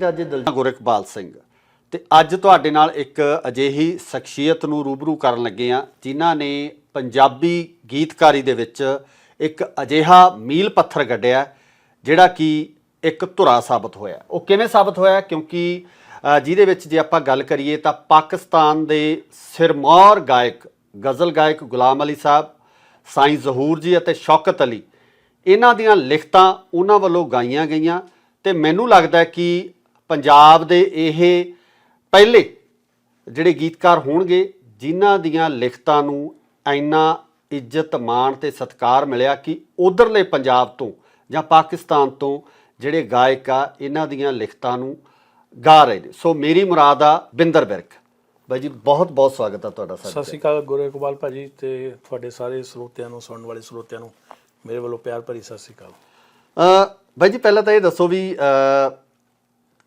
ਅੱਜ ਦਲਜੀਤ ਗੁਰਕਬਾਲ ਸਿੰਘ। ਤੇ ਅੱਜ ਤੁਹਾਡੇ ਨਾਲ ਇੱਕ ਅਜਿਹੀ ਸ਼ਖਸੀਅਤ ਨੂੰ ਰੂਬਰੂ ਕਰਨ ਲੱਗੇ ਆ ਜਿਨ੍ਹਾਂ ਨੇ ਪੰਜਾਬੀ ਗੀਤਕਾਰੀ ਦੇ ਵਿੱਚ ਇੱਕ ਅਜਿਹਾ ਮੀਲ ਪੱਥਰ ਗੱਡਿਆ ਜਿਹੜਾ ਕਿ ਇੱਕ ਧੁਰਾ ਸਾਬਤ ਹੋਇਆ। ਉਹ ਕਿਵੇਂ ਸਾਬਤ ਹੋਇਆ? ਕਿਉਂਕਿ ਜਿਹਦੇ ਵਿੱਚ ਜੇ ਆਪਾਂ ਗੱਲ ਕਰੀਏ ਤਾਂ ਪਾਕਿਸਤਾਨ ਦੇ ਸਿਰਮੌਰ ਗਾਇਕ, ਗਜ਼ਲ ਗਾਇਕ ਗੁਲਾਮ ਅਲੀ ਸਾਹਿਬ, ਸਾਈਂ ਜ਼ਹੂਰ ਜੀ ਅਤੇ ਸ਼ੌਕਤ ਅਲੀ, ਇਹਨਾਂ ਦੀਆਂ ਲਿਖਤਾਂ ਉਹਨਾਂ ਵੱਲੋਂ ਗਾਈਆਂ ਗਈਆਂ। ਤੇ ਮੈਨੂੰ ਲੱਗਦਾ ਕਿ ਪੰਜਾਬ ਦੇ ਇਹ ਪਹਿਲੇ ਜਿਹੜੇ ਗੀਤਕਾਰ ਹੋਣਗੇ ਜਿਨ੍ਹਾਂ ਦੀਆਂ ਲਿਖਤਾਂ ਨੂੰ ਇੰਨਾ ਇੱਜ਼ਤ ਮਾਣ ਤੇ ਸਤਿਕਾਰ ਮਿਲਿਆ ਕਿ ਉਧਰਲੇ ਪੰਜਾਬ ਤੋਂ ਜਾਂ ਪਾਕਿਸਤਾਨ ਤੋਂ ਜਿਹੜੇ ਗਾਇਕ ਆ ਇਹਨਾਂ ਦੀਆਂ ਲਿਖਤਾਂ ਨੂੰ ਗਾ ਰਹੇ ਨੇ। ਸੋ ਮੇਰੀ ਮੁਰਾਦ ਆ ਬਿੰਦਰ ਬਿਰਕ ਬਾਈ ਜੀ ਬਹੁਤ ਬਹੁਤ ਸਵਾਗਤ ਆ ਤੁਹਾਡਾ ਸਤਿ ਸ਼੍ਰੀ ਅਕਾਲ ਗੁਰੂ ਇਕਬਾਲ ਭਾਜੀ ਤੇ ਤੁਹਾਡੇ ਸਾਰੇ ਸਰੋਤਿਆਂ ਨੂੰ ਸੁਣਨ ਵਾਲੇ ਸਰੋਤਿਆਂ ਨੂੰ। ਮੇਰੇ ਵੱਲੋਂ ਪਿਆਰ ਭਰੀ ਸਤਿ ਸ਼੍ਰੀ ਅਕਾਲ। ਅ ਬਾਈ ਜੀ ਪਹਿਲਾਂ ਤਾਂ ਇਹ ਦੱਸੋ ਵੀ ਅ,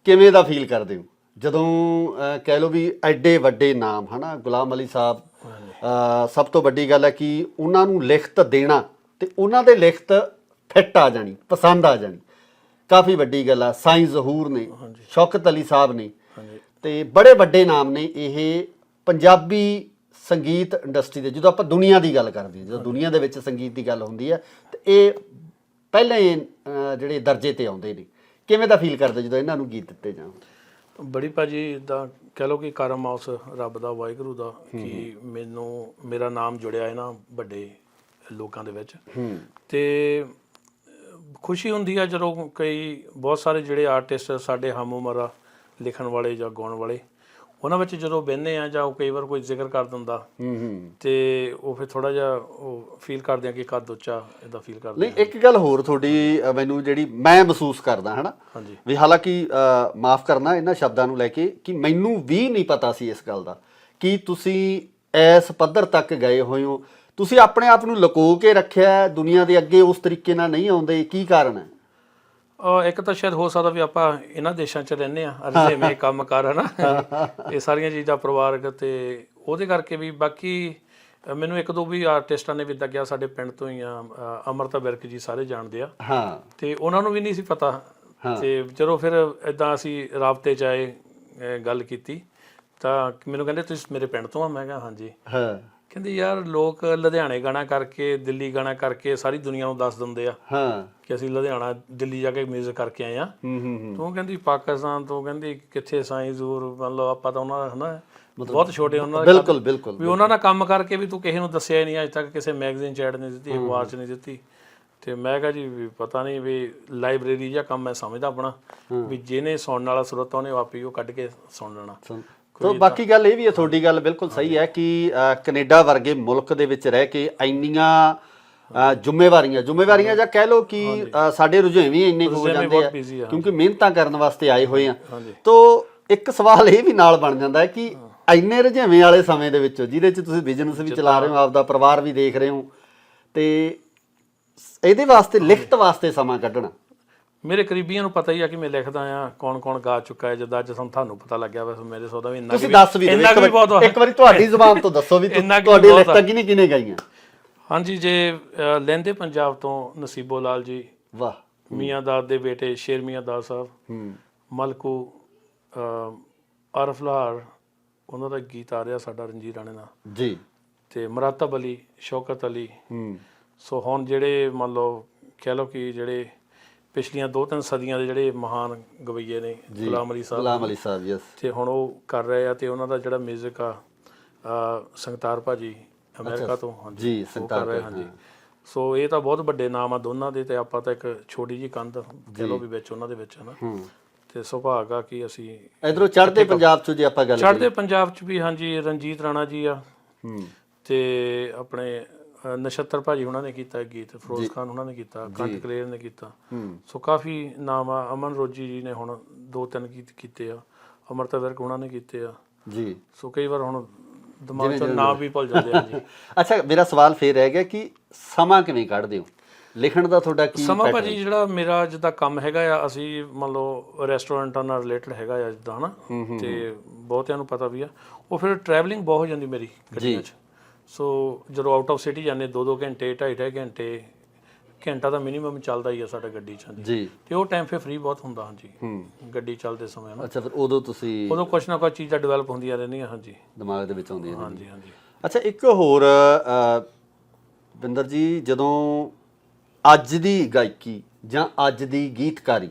ਕਿਵੇਂ ਦਾ ਫੀਲ ਕਰਦੇ ਹੋ? ਜਦੋਂ ਕਹਿ ਲਓ ਵੀ ਐਡੇ ਵੱਡੇ ਨਾਮ ਹਨਾ ਗੁਲਾਮ ਅਲੀ ਸਾਹਿਬ ਸਭ ਤੋਂ ਵੱਡੀ ਗੱਲ ਹੈ ਕਿ ਉਹਨਾਂ ਨੂੰ ਲਿਖਤ ਦੇਣਾ ਤੇ ਉਹਨਾਂ ਦੇ ਲਿਖਤ ਫਿੱਟ ਆ ਜਾਣੀ ਪਸੰਦ ਆ ਜਾਣੀ। ਕਾਫੀ ਵੱਡੀ ਗੱਲ ਆ ਸਾਈਂ ਜ਼ਹੂਰ ਨੇ ਸ਼ੌਕਤ ਅਲੀ ਸਾਹਿਬ ਨੇ। ਤੇ ਬੜੇ ਵੱਡੇ ਨਾਮ ਨੇ ਇਹ ਪੰਜਾਬੀ ਸੰਗੀਤ ਇੰਡਸਟਰੀ ਦੇ ਜਦੋਂ ਆਪਾਂ ਦੁਨੀਆ ਦੀ ਗੱਲ ਕਰਦੇ ਹਾਂ ਜਦੋਂ ਦੁਨੀਆ ਦੇ ਵਿੱਚ ਸੰਗੀਤ ਦੀ ਗੱਲ ਹੁੰਦੀ ਹੈ ਤੇ ਇਹ ਪਹਿਲਾਂ ਜਿਹੜੇ ਦਰਜੇ ਤੇ ਆਉਂਦੇ ਨੇ। ਕਿਵੇਂ ਦਾ ਫੀਲ ਕਰਦੇ ਜਦੋਂ ਇਹਨਾਂ ਨੂੰ ਗੀਤ ਦਿੱਤੇ ਜਾਣ? ਬੜੀ ਭਾਜੀ ਦਾ ਕਹਿ ਲਓ ਕਿ ਕਰਮ ਆ ਉਸ ਰੱਬ ਦਾ ਵਾਹਿਗੁਰੂ ਦਾ ਕਿ ਮੈਨੂੰ ਮੇਰਾ ਨਾਮ ਜੁੜਿਆ ਇਹਨਾਂ ਵੱਡੇ ਲੋਕਾਂ ਦੇ ਵਿੱਚ। ਹੂੰ। ਤੇ ਖੁਸ਼ੀ ਹੁੰਦੀ ਆ ਜਦੋਂ ਕਈ ਬਹੁਤ ਸਾਰੇ ਜਿਹੜੇ ਆਰਟਿਸਟ ਸਾਡੇ ਹਮ ਉਮਰ ਆ ਲਿਖਣ ਵਾਲੇ ਜਾਂ ਗਾਉਣ ਵਾਲੇ ਉਹਨਾਂ ਵਿੱਚ ਜਦੋਂ ਬਹਿੰਦੇ ਆ ਜਾਂ ਉਹ ਕਈ ਵਾਰ ਕੋਈ ਜ਼ਿਕਰ ਕਰ ਦਿੰਦਾ ਹੂੰ ਹੂੰ। ਤੇ ਉਹ ਫਿਰ ਥੋੜਾ ਜਿਹਾ ਉਹ ਫੀਲ ਕਰਦੇ ਆ ਕਿ ਕੱਦ ਉੱਚਾ ਇਦਾਂ ਫੀਲ ਕਰਦੇ ਨਹੀਂ ਇੱਕ ਗੱਲ ਹੋਰ ਤੁਹਾਡੀ ਮੈਨੂੰ ਜਿਹੜੀ ਮੈਂ ਮਹਿਸੂਸ ਕਰਦਾ ਹਨਾ? ਹਾਂਜੀ। ਵੀ ਹਾਲਾਂਕਿ ਮਾਫ ਕਰਨਾ ਇਹਨਾਂ ਸ਼ਬਦਾਂ ਨੂੰ ਲੈ ਕੇ ਕਿ ਮੈਨੂੰ ਵੀ ਨਹੀਂ ਪਤਾ ਸੀ ਇਸ ਗੱਲ ਦਾ ਕਿ ਤੁਸੀਂ ਇਸ ਪੱਧਰ ਤੱਕ ਗਏ ਹੋਏ ਹੋ। ਤੁਸੀਂ ਆਪਣੇ ਆਪ ਨੂੰ ਲੁਕੋ ਕੇ ਰੱਖਿਆ ਦੁਨੀਆ ਦੇ ਅੱਗੇ ਉਸ ਤਰੀਕੇ ਨਾਲ ਨਹੀਂ ਆਉਂਦੇ ਕੀ ਕਾਰਨ ਹੈ? ਅਹ ਇੱਕ ਤਾਂ ਸ਼ਾਇਦ ਹੋ ਸਕਦਾ ਵੀ ਆਪਾਂ ਇਹਨਾਂ ਦੇਸ਼ਾਂ 'ਚ ਰਹਿੰਦੇ ਆ ਅਰਜ਼ੇਵੇਂ ਕੰਮ ਕਰ ਹਨਾ? ਇਹ ਸਾਰੀਆਂ ਚੀਜ਼ਾਂ ਪਰਿਵਾਰਕ ਤੇ ਉਹਦੇ ਕਰਕੇ ਵੀ ਬਾਕੀ ਅਹ ਮੈਨੂੰ ਇੱਕ ਦੋ ਵੀ ਆਰਟਿਸਟਾਂ ਨੇ ਵੀ ਇਦਾਂ ਕਿਹਾ ਸਾਡੇ ਪਿੰਡ ਤੋਂ ਹੀ ਆ ਅਹ ਅਮਰਤਾ ਵਿਰਕ ਜੀ ਸਾਰੇ ਜਾਣਦੇ ਆ। ਹਾਂ। ਤੇ ਉਹਨਾਂ ਨੂੰ ਵੀ ਨਹੀਂ ਸੀ ਪਤਾ। ਤੇ ਜਦੋਂ ਫਿਰ ਇਦਾਂ ਅਸੀਂ ਰਾਬਤੇ 'ਚ ਆਏ ਅਹ ਗੱਲ ਕੀਤੀ। ਤਾਂ ਮੈਨੂੰ ਕਹਿੰਦੇ ਤੁਸੀਂ ਮੇਰੇ ਪਿੰਡ ਤੋਂ ਆ? ਮੈਂ ਕਿਹਾ ਹਾਂਜੀ। ਹਾਂ। ਕਹਿੰਦੇ ਯਾਰ ਲੋਕ ਲੁਧਿਆਣੇ ਗਾਣਾ ਕਰਕੇ ਦਿੱਲੀ ਗਾਣਾ ਕਰਕੇ ਸਾਰੀ ਦੁਨੀਆ ਨੂੰ ਦੱਸ ਦਿੰਦੇ ਆ ਹਾਂ। ਕਿ ਅਸੀਂ ਲੁਧਿਆਣਾ ਦਿੱਲੀ ਜਾ ਕੇ ਮਿਊਜ਼ਿਕ ਕਰਕੇ ਆਏ ਆ। ਹੂੰ ਹੂੰ ਤੂੰ ਕਹਿੰਦੀ ਪਾਕਿਸਤਾਨ ਤੋਂ ਕਹਿੰਦੀ ਕਿੱਥੇ ਸਾਈਂ ਜ਼ੂਰ ਮੰਨ ਲਓ ਆਪਾਂ ਤਾਂ ਉਹਨਾਂ ਦਾ ਹਨਾ ਬਹੁਤ ਛੋਟੇ ਉਹਨਾਂ ਦਾ ਬਿਲਕੁਲ ਬਿਲਕੁਲ ਵੀ ਉਹਨਾਂ ਨਾਲ ਕੰਮ ਕਰਕੇ ਵੀ ਤੂੰ ਕਿਸੇ ਨੂੰ ਦੱਸਿਆ ਹੀ ਨਹੀਂ ਅੱਜ ਤੱਕ ਕਿਸੇ ਮੈਗਜ਼ੀਨ ਚ ਐਡ ਨਹੀਂ ਦਿੱਤੀ ਅਖਬਾਰ ਚ ਨਹੀਂ ਦਿੱਤੀ। ਤੇ ਮੈਂ ਕਿਹਾ ਜੀ ਵੀ ਪਤਾ ਨਹੀਂ ਵੀ ਲਾਇਬ੍ਰੇਰੀ ਜਾਂ ਕੰਮ ਮੈਂ ਸਮਝਦਾ ਆਪਣਾ। ਵੀ ਜਿਹਨੇ ਸੁਣਨ ਵਾਲਾ ਸਰੋਤਾ ਉਹਨੇ ਆਪੀ ਉਹ ਕੱਢ ਕੇ ਸੁਣ ਲੈਣਾ। ਤੋ ਬਾਕੀ ਗੱਲ ਇਹ ਵੀ ਹੈ ਤੁਹਾਡੀ ਗੱਲ ਬਿਲਕੁਲ ਸਹੀ ਹੈ ਕਿ ਕੈਨੇਡਾ ਵਰਗੇ ਮੁਲਕ ਦੇ ਵਿੱਚ ਰਹਿ ਕੇ ਇੰਨੀਆਂ ਜ਼ਿੰਮੇਵਾਰੀਆਂ ਜ਼ਿੰਮੇਵਾਰੀਆਂ ਜਾਂ ਕਹਿ ਲਓ ਕਿ ਸਾਡੇ ਰੁਝੇਵੇਂ ਵੀ ਇੰਨੇ ਹੋ ਜਾਂਦੇ ਆ ਕਿਉਂਕਿ ਮਿਹਨਤਾਂ ਕਰਨ ਵਾਸਤੇ ਆਏ ਹੋਏ ਆ। ਤੋ ਇੱਕ ਸਵਾਲ ਇਹ ਵੀ ਨਾਲ ਬਣ ਜਾਂਦਾ ਹੈ ਕਿ ਇੰਨੇ ਰੁਝੇਵੇਂ ਵਾਲੇ ਸਮੇਂ ਦੇ ਵਿੱਚ ਜਿਹਦੇ 'ਚ ਤੁਸੀਂ ਬਿਜ਼ਨਸ ਵੀ ਚਲਾ ਰਹੇ ਹੋ ਆਪਦਾ ਪਰਿਵਾਰ ਵੀ ਦੇਖ ਰਹੇ ਹੋ ਤੇ ਇਹਦੇ ਵਾਸਤੇ ਲਿਖਤ ਵਾਸਤੇ ਸਮਾਂ ਕੱਢਣਾ। ਮੇਰੇ ਕਰੀਬੀਆਂ ਨੂੰ ਪਤਾ ਹੀ ਆ ਕਿ ਮੈਂ ਲਿਖਦਾ ਆ ਕੌਣ ਕੌਣ ਗਾ ਚੁੱਕਾ ਹੈ ਜਦ ਅੱਜ ਸਾਨੂੰ ਤੁਹਾਨੂੰ ਪਤਾ ਲੱਗਿਆ ਵੈਸੇ ਮੇਰੇ ਸੋਦਾ ਵੀ ਇੰਨਾ ਤੁਸੀਂ ਕੁ ਦੱਸ ਵੀ ਦਿਓ ਇੰਨਾ ਕੁ ਵੀ ਬਹੁਤ ਇੱਕ ਵਾਰੀ ਤੁਹਾਡੀ ਜ਼ੁਬਾਨ ਤੋਂ ਦੱਸੋ ਵੀ ਇੰਨਾ ਕੁ ਤੁਹਾਡੀ ਬਹੁਤ ਲਿਖਤਾਂ ਕਿਹਨੇ ਕਿਹਨੇ ਗਾਈਆਂ? ਹਾਂਜੀ ਜੇ ਅ, ਲਹਿੰਦੇ ਪੰਜਾਬ ਤੋਂ ਨਸੀਬੋ ਲਾਲ ਜੀ ਵਾਹ ਮੀਆਂ ਦਾਦ ਦੇ ਬੇਟੇ ਸ਼ੇਰ ਮੀਆਂ ਦਾਦ ਸਾਹਿਬ ਹੂੰ। ਮਲਕੂ ਅ, ਆਰਫ ਲਾਹਰ ਉਹਨਾਂ ਦਾ ਗੀਤ ਆ ਰਿਹਾ ਸਾਡਾ ਰਣਜੀਤ ਰਾਣੇ ਦਾ। ਜੀ। ਤੇ ਮਰਾਤਬ ਅਲੀ ਸ਼ੌਕਤ ਅਲੀ ਹੂੰ। ਸੋ ਹੁਣ ਜਿਹੜੇ ਮੰਨ ਲਓ ਕਹਿ ਲਓ ਕਿ ਜਿਹੜੇ ਪਿਛਲੀਆਂ ਦੋ ਤਿੰਨ ਸਦੀਆਂ ਦੇ ਜਿਹੜੇ ਮਹਾਨ ਗਵਈਏ ਨੇ ਗੁਲਾਮ ਅਲੀ ਸਾਹਿਬ ਗੁਲਾਮ ਅਲੀ ਸਾਹਿਬ ਯਸ ਤੇ ਹੁਣ ਉਹ ਕਰ ਰਹੇ ਆ ਤੇ ਉਹਨਾਂ ਦਾ ਜਿਹੜਾ 뮤직 ਆ ਸੰਗਤਾਰ ਭਾਜੀ ਅਮਰੀਕਾ ਤੋਂ ਹਾਂਜੀ ਜੀ ਰਹੇ ਹਾਂਜੀ। ਸੋ ਇਹ ਤਾਂ ਬਹੁਤ ਵੱਡੇ ਨਾਮ ਆ ਦੋਨਾਂ ਦੇ ਤੇ ਆਪਾਂ ਤਾਂ ਇੱਕ ਛੋਟੀ ਜੀ ਕੰਧ ਲਓ ਵੀ ਵਿੱਚ ਉਹਨਾਂ ਦੇ ਵਿੱਚ ਹਨਾ। ਤੇ ਸੁਭਾਗ ਆ ਕਿ ਅਸੀਂ ਇਧਰੋਂ ਚੜ੍ਹਦੇ ਪੰਜਾਬ ਚ ਜੇ ਆਪਾਂ ਗੱਲ ਚੜ੍ਹਦੇ ਪੰਜਾਬ ਚ ਵੀ ਹਾਂਜੀ ਰਣਜੀਤ ਰਾਣਾ ਜੀ ਆ। ਤੇ ਆਪਣੇ ਨਛੱਤਰ ਭਾਜੀ ਉਹਨਾਂ ਨੇ ਕੀਤਾ ਗੀਤ ਫਿਰੋਜ਼ ਖਾਨ ਉਹਨਾਂ ਨੇ ਕੀਤਾ ਕੰਟ ਕਲੇਰ ਨੇ ਕੀਤਾ। ਸੋ ਕਾਫੀ ਨਾਮ ਆ ਅਮਨ ਰੋਜੀ ਜੀ ਨੇ ਹੁਣ ਦੋ ਤਿੰਨ ਗੀਤ ਕੀਤੇ ਆ ਅਮਰਤਾ ਵਿਰਕ ਉਹਨਾਂ ਨੇ ਕੀਤੇ ਆ। ਜੀ। ਸੋ ਕਈ ਵਾਰ ਹੁਣ ਦਿਮਾਗ ਚੋਂ ਨਾਮ ਵੀ ਭੁੱਲ ਜਾਂਦੇ ਆ ਜੀ। ਅੱਛਾ ਮੇਰਾ ਸਵਾਲ ਫੇਰ ਰਹਿ ਗਿਆ ਕਿ ਸਮਾਂ ਕਿਵੇਂ ਕੱਢਦੇ ਹੋ? ਲਿਖਣ ਦਾ ਤੁਹਾਡਾ ਕੀ ਸਮਾਂ ਭਾਜੀ ਜਿਹੜਾ ਮੇਰਾ ਜਿੱਦਾਂ ਕੰਮ ਹੈਗਾ ਆ ਅਸੀਂ ਮੰਨ ਲਓ ਰੈਸਟੋਰੈਂਟਾਂ ਨਾਲ ਰਿਲੇਟਡ ਹੈਗਾ ਆ ਜਿੱਦਾਂ ਹਨਾ? ਤੇ ਬਹੁਤਿਆਂ ਨੂੰ ਪਤਾ ਵੀ ਆ। ਉਹ ਫਿਰ ਟਰੈਵਲਿੰਗ ਬਹੁਤ ਹੋ ਜਾਂਦੀ ਮੇਰੀ ਗੱਡੀਆਂ 'ਚ। ਸੋ ਜਦੋਂ ਆਊਟ ਆਫ ਸਿਟੀ ਜਾਂਦੇ 2-2 ਘੰਟੇ 2.5 ਘੰਟੇ ਘੰਟਾ ਦਾ ਮਿਨੀਮਮ ਚੱਲਦਾ ਹੀ ਆ ਸਾਡਾ ਗੱਡੀ 'ਚ। ਜੀ। ਤੇ ਉਹ ਟਾਈਮ ਫੇ ਫ੍ਰੀ ਬਹੁਤ ਹੁੰਦਾ ਹਾਂਜੀ। ਹੂੰ। ਗੱਡੀ ਚੱਲਦੇ ਸਮੇਂ ਨਾ। ਅੱਛਾ ਫਿਰ ਉਦੋਂ ਤੁਸੀਂ ਉਦੋਂ ਕੁਛ ਨਾ ਕੁਛ ਚੀਜ਼ਾਂ ਡਿਵੈਲਪ ਹੁੰਦੀਆਂ ਰਹਿੰਦੀਆਂ ਹਾਂਜੀ। ਦਿਮਾਗ ਦੇ ਵਿੱਚ ਆਉਂਦੀਆਂ ਹਾਂਜੀ ਹਾਂਜੀ। ਅੱਛਾ ਇੱਕ ਹੋਰ ਬਿੰਦਰ ਜੀ ਜਦੋਂ ਅੱਜ ਦੀ ਗਾਇਕੀ ਜਾਂ ਅੱਜ ਦੀ ਗੀਤਕਾਰੀ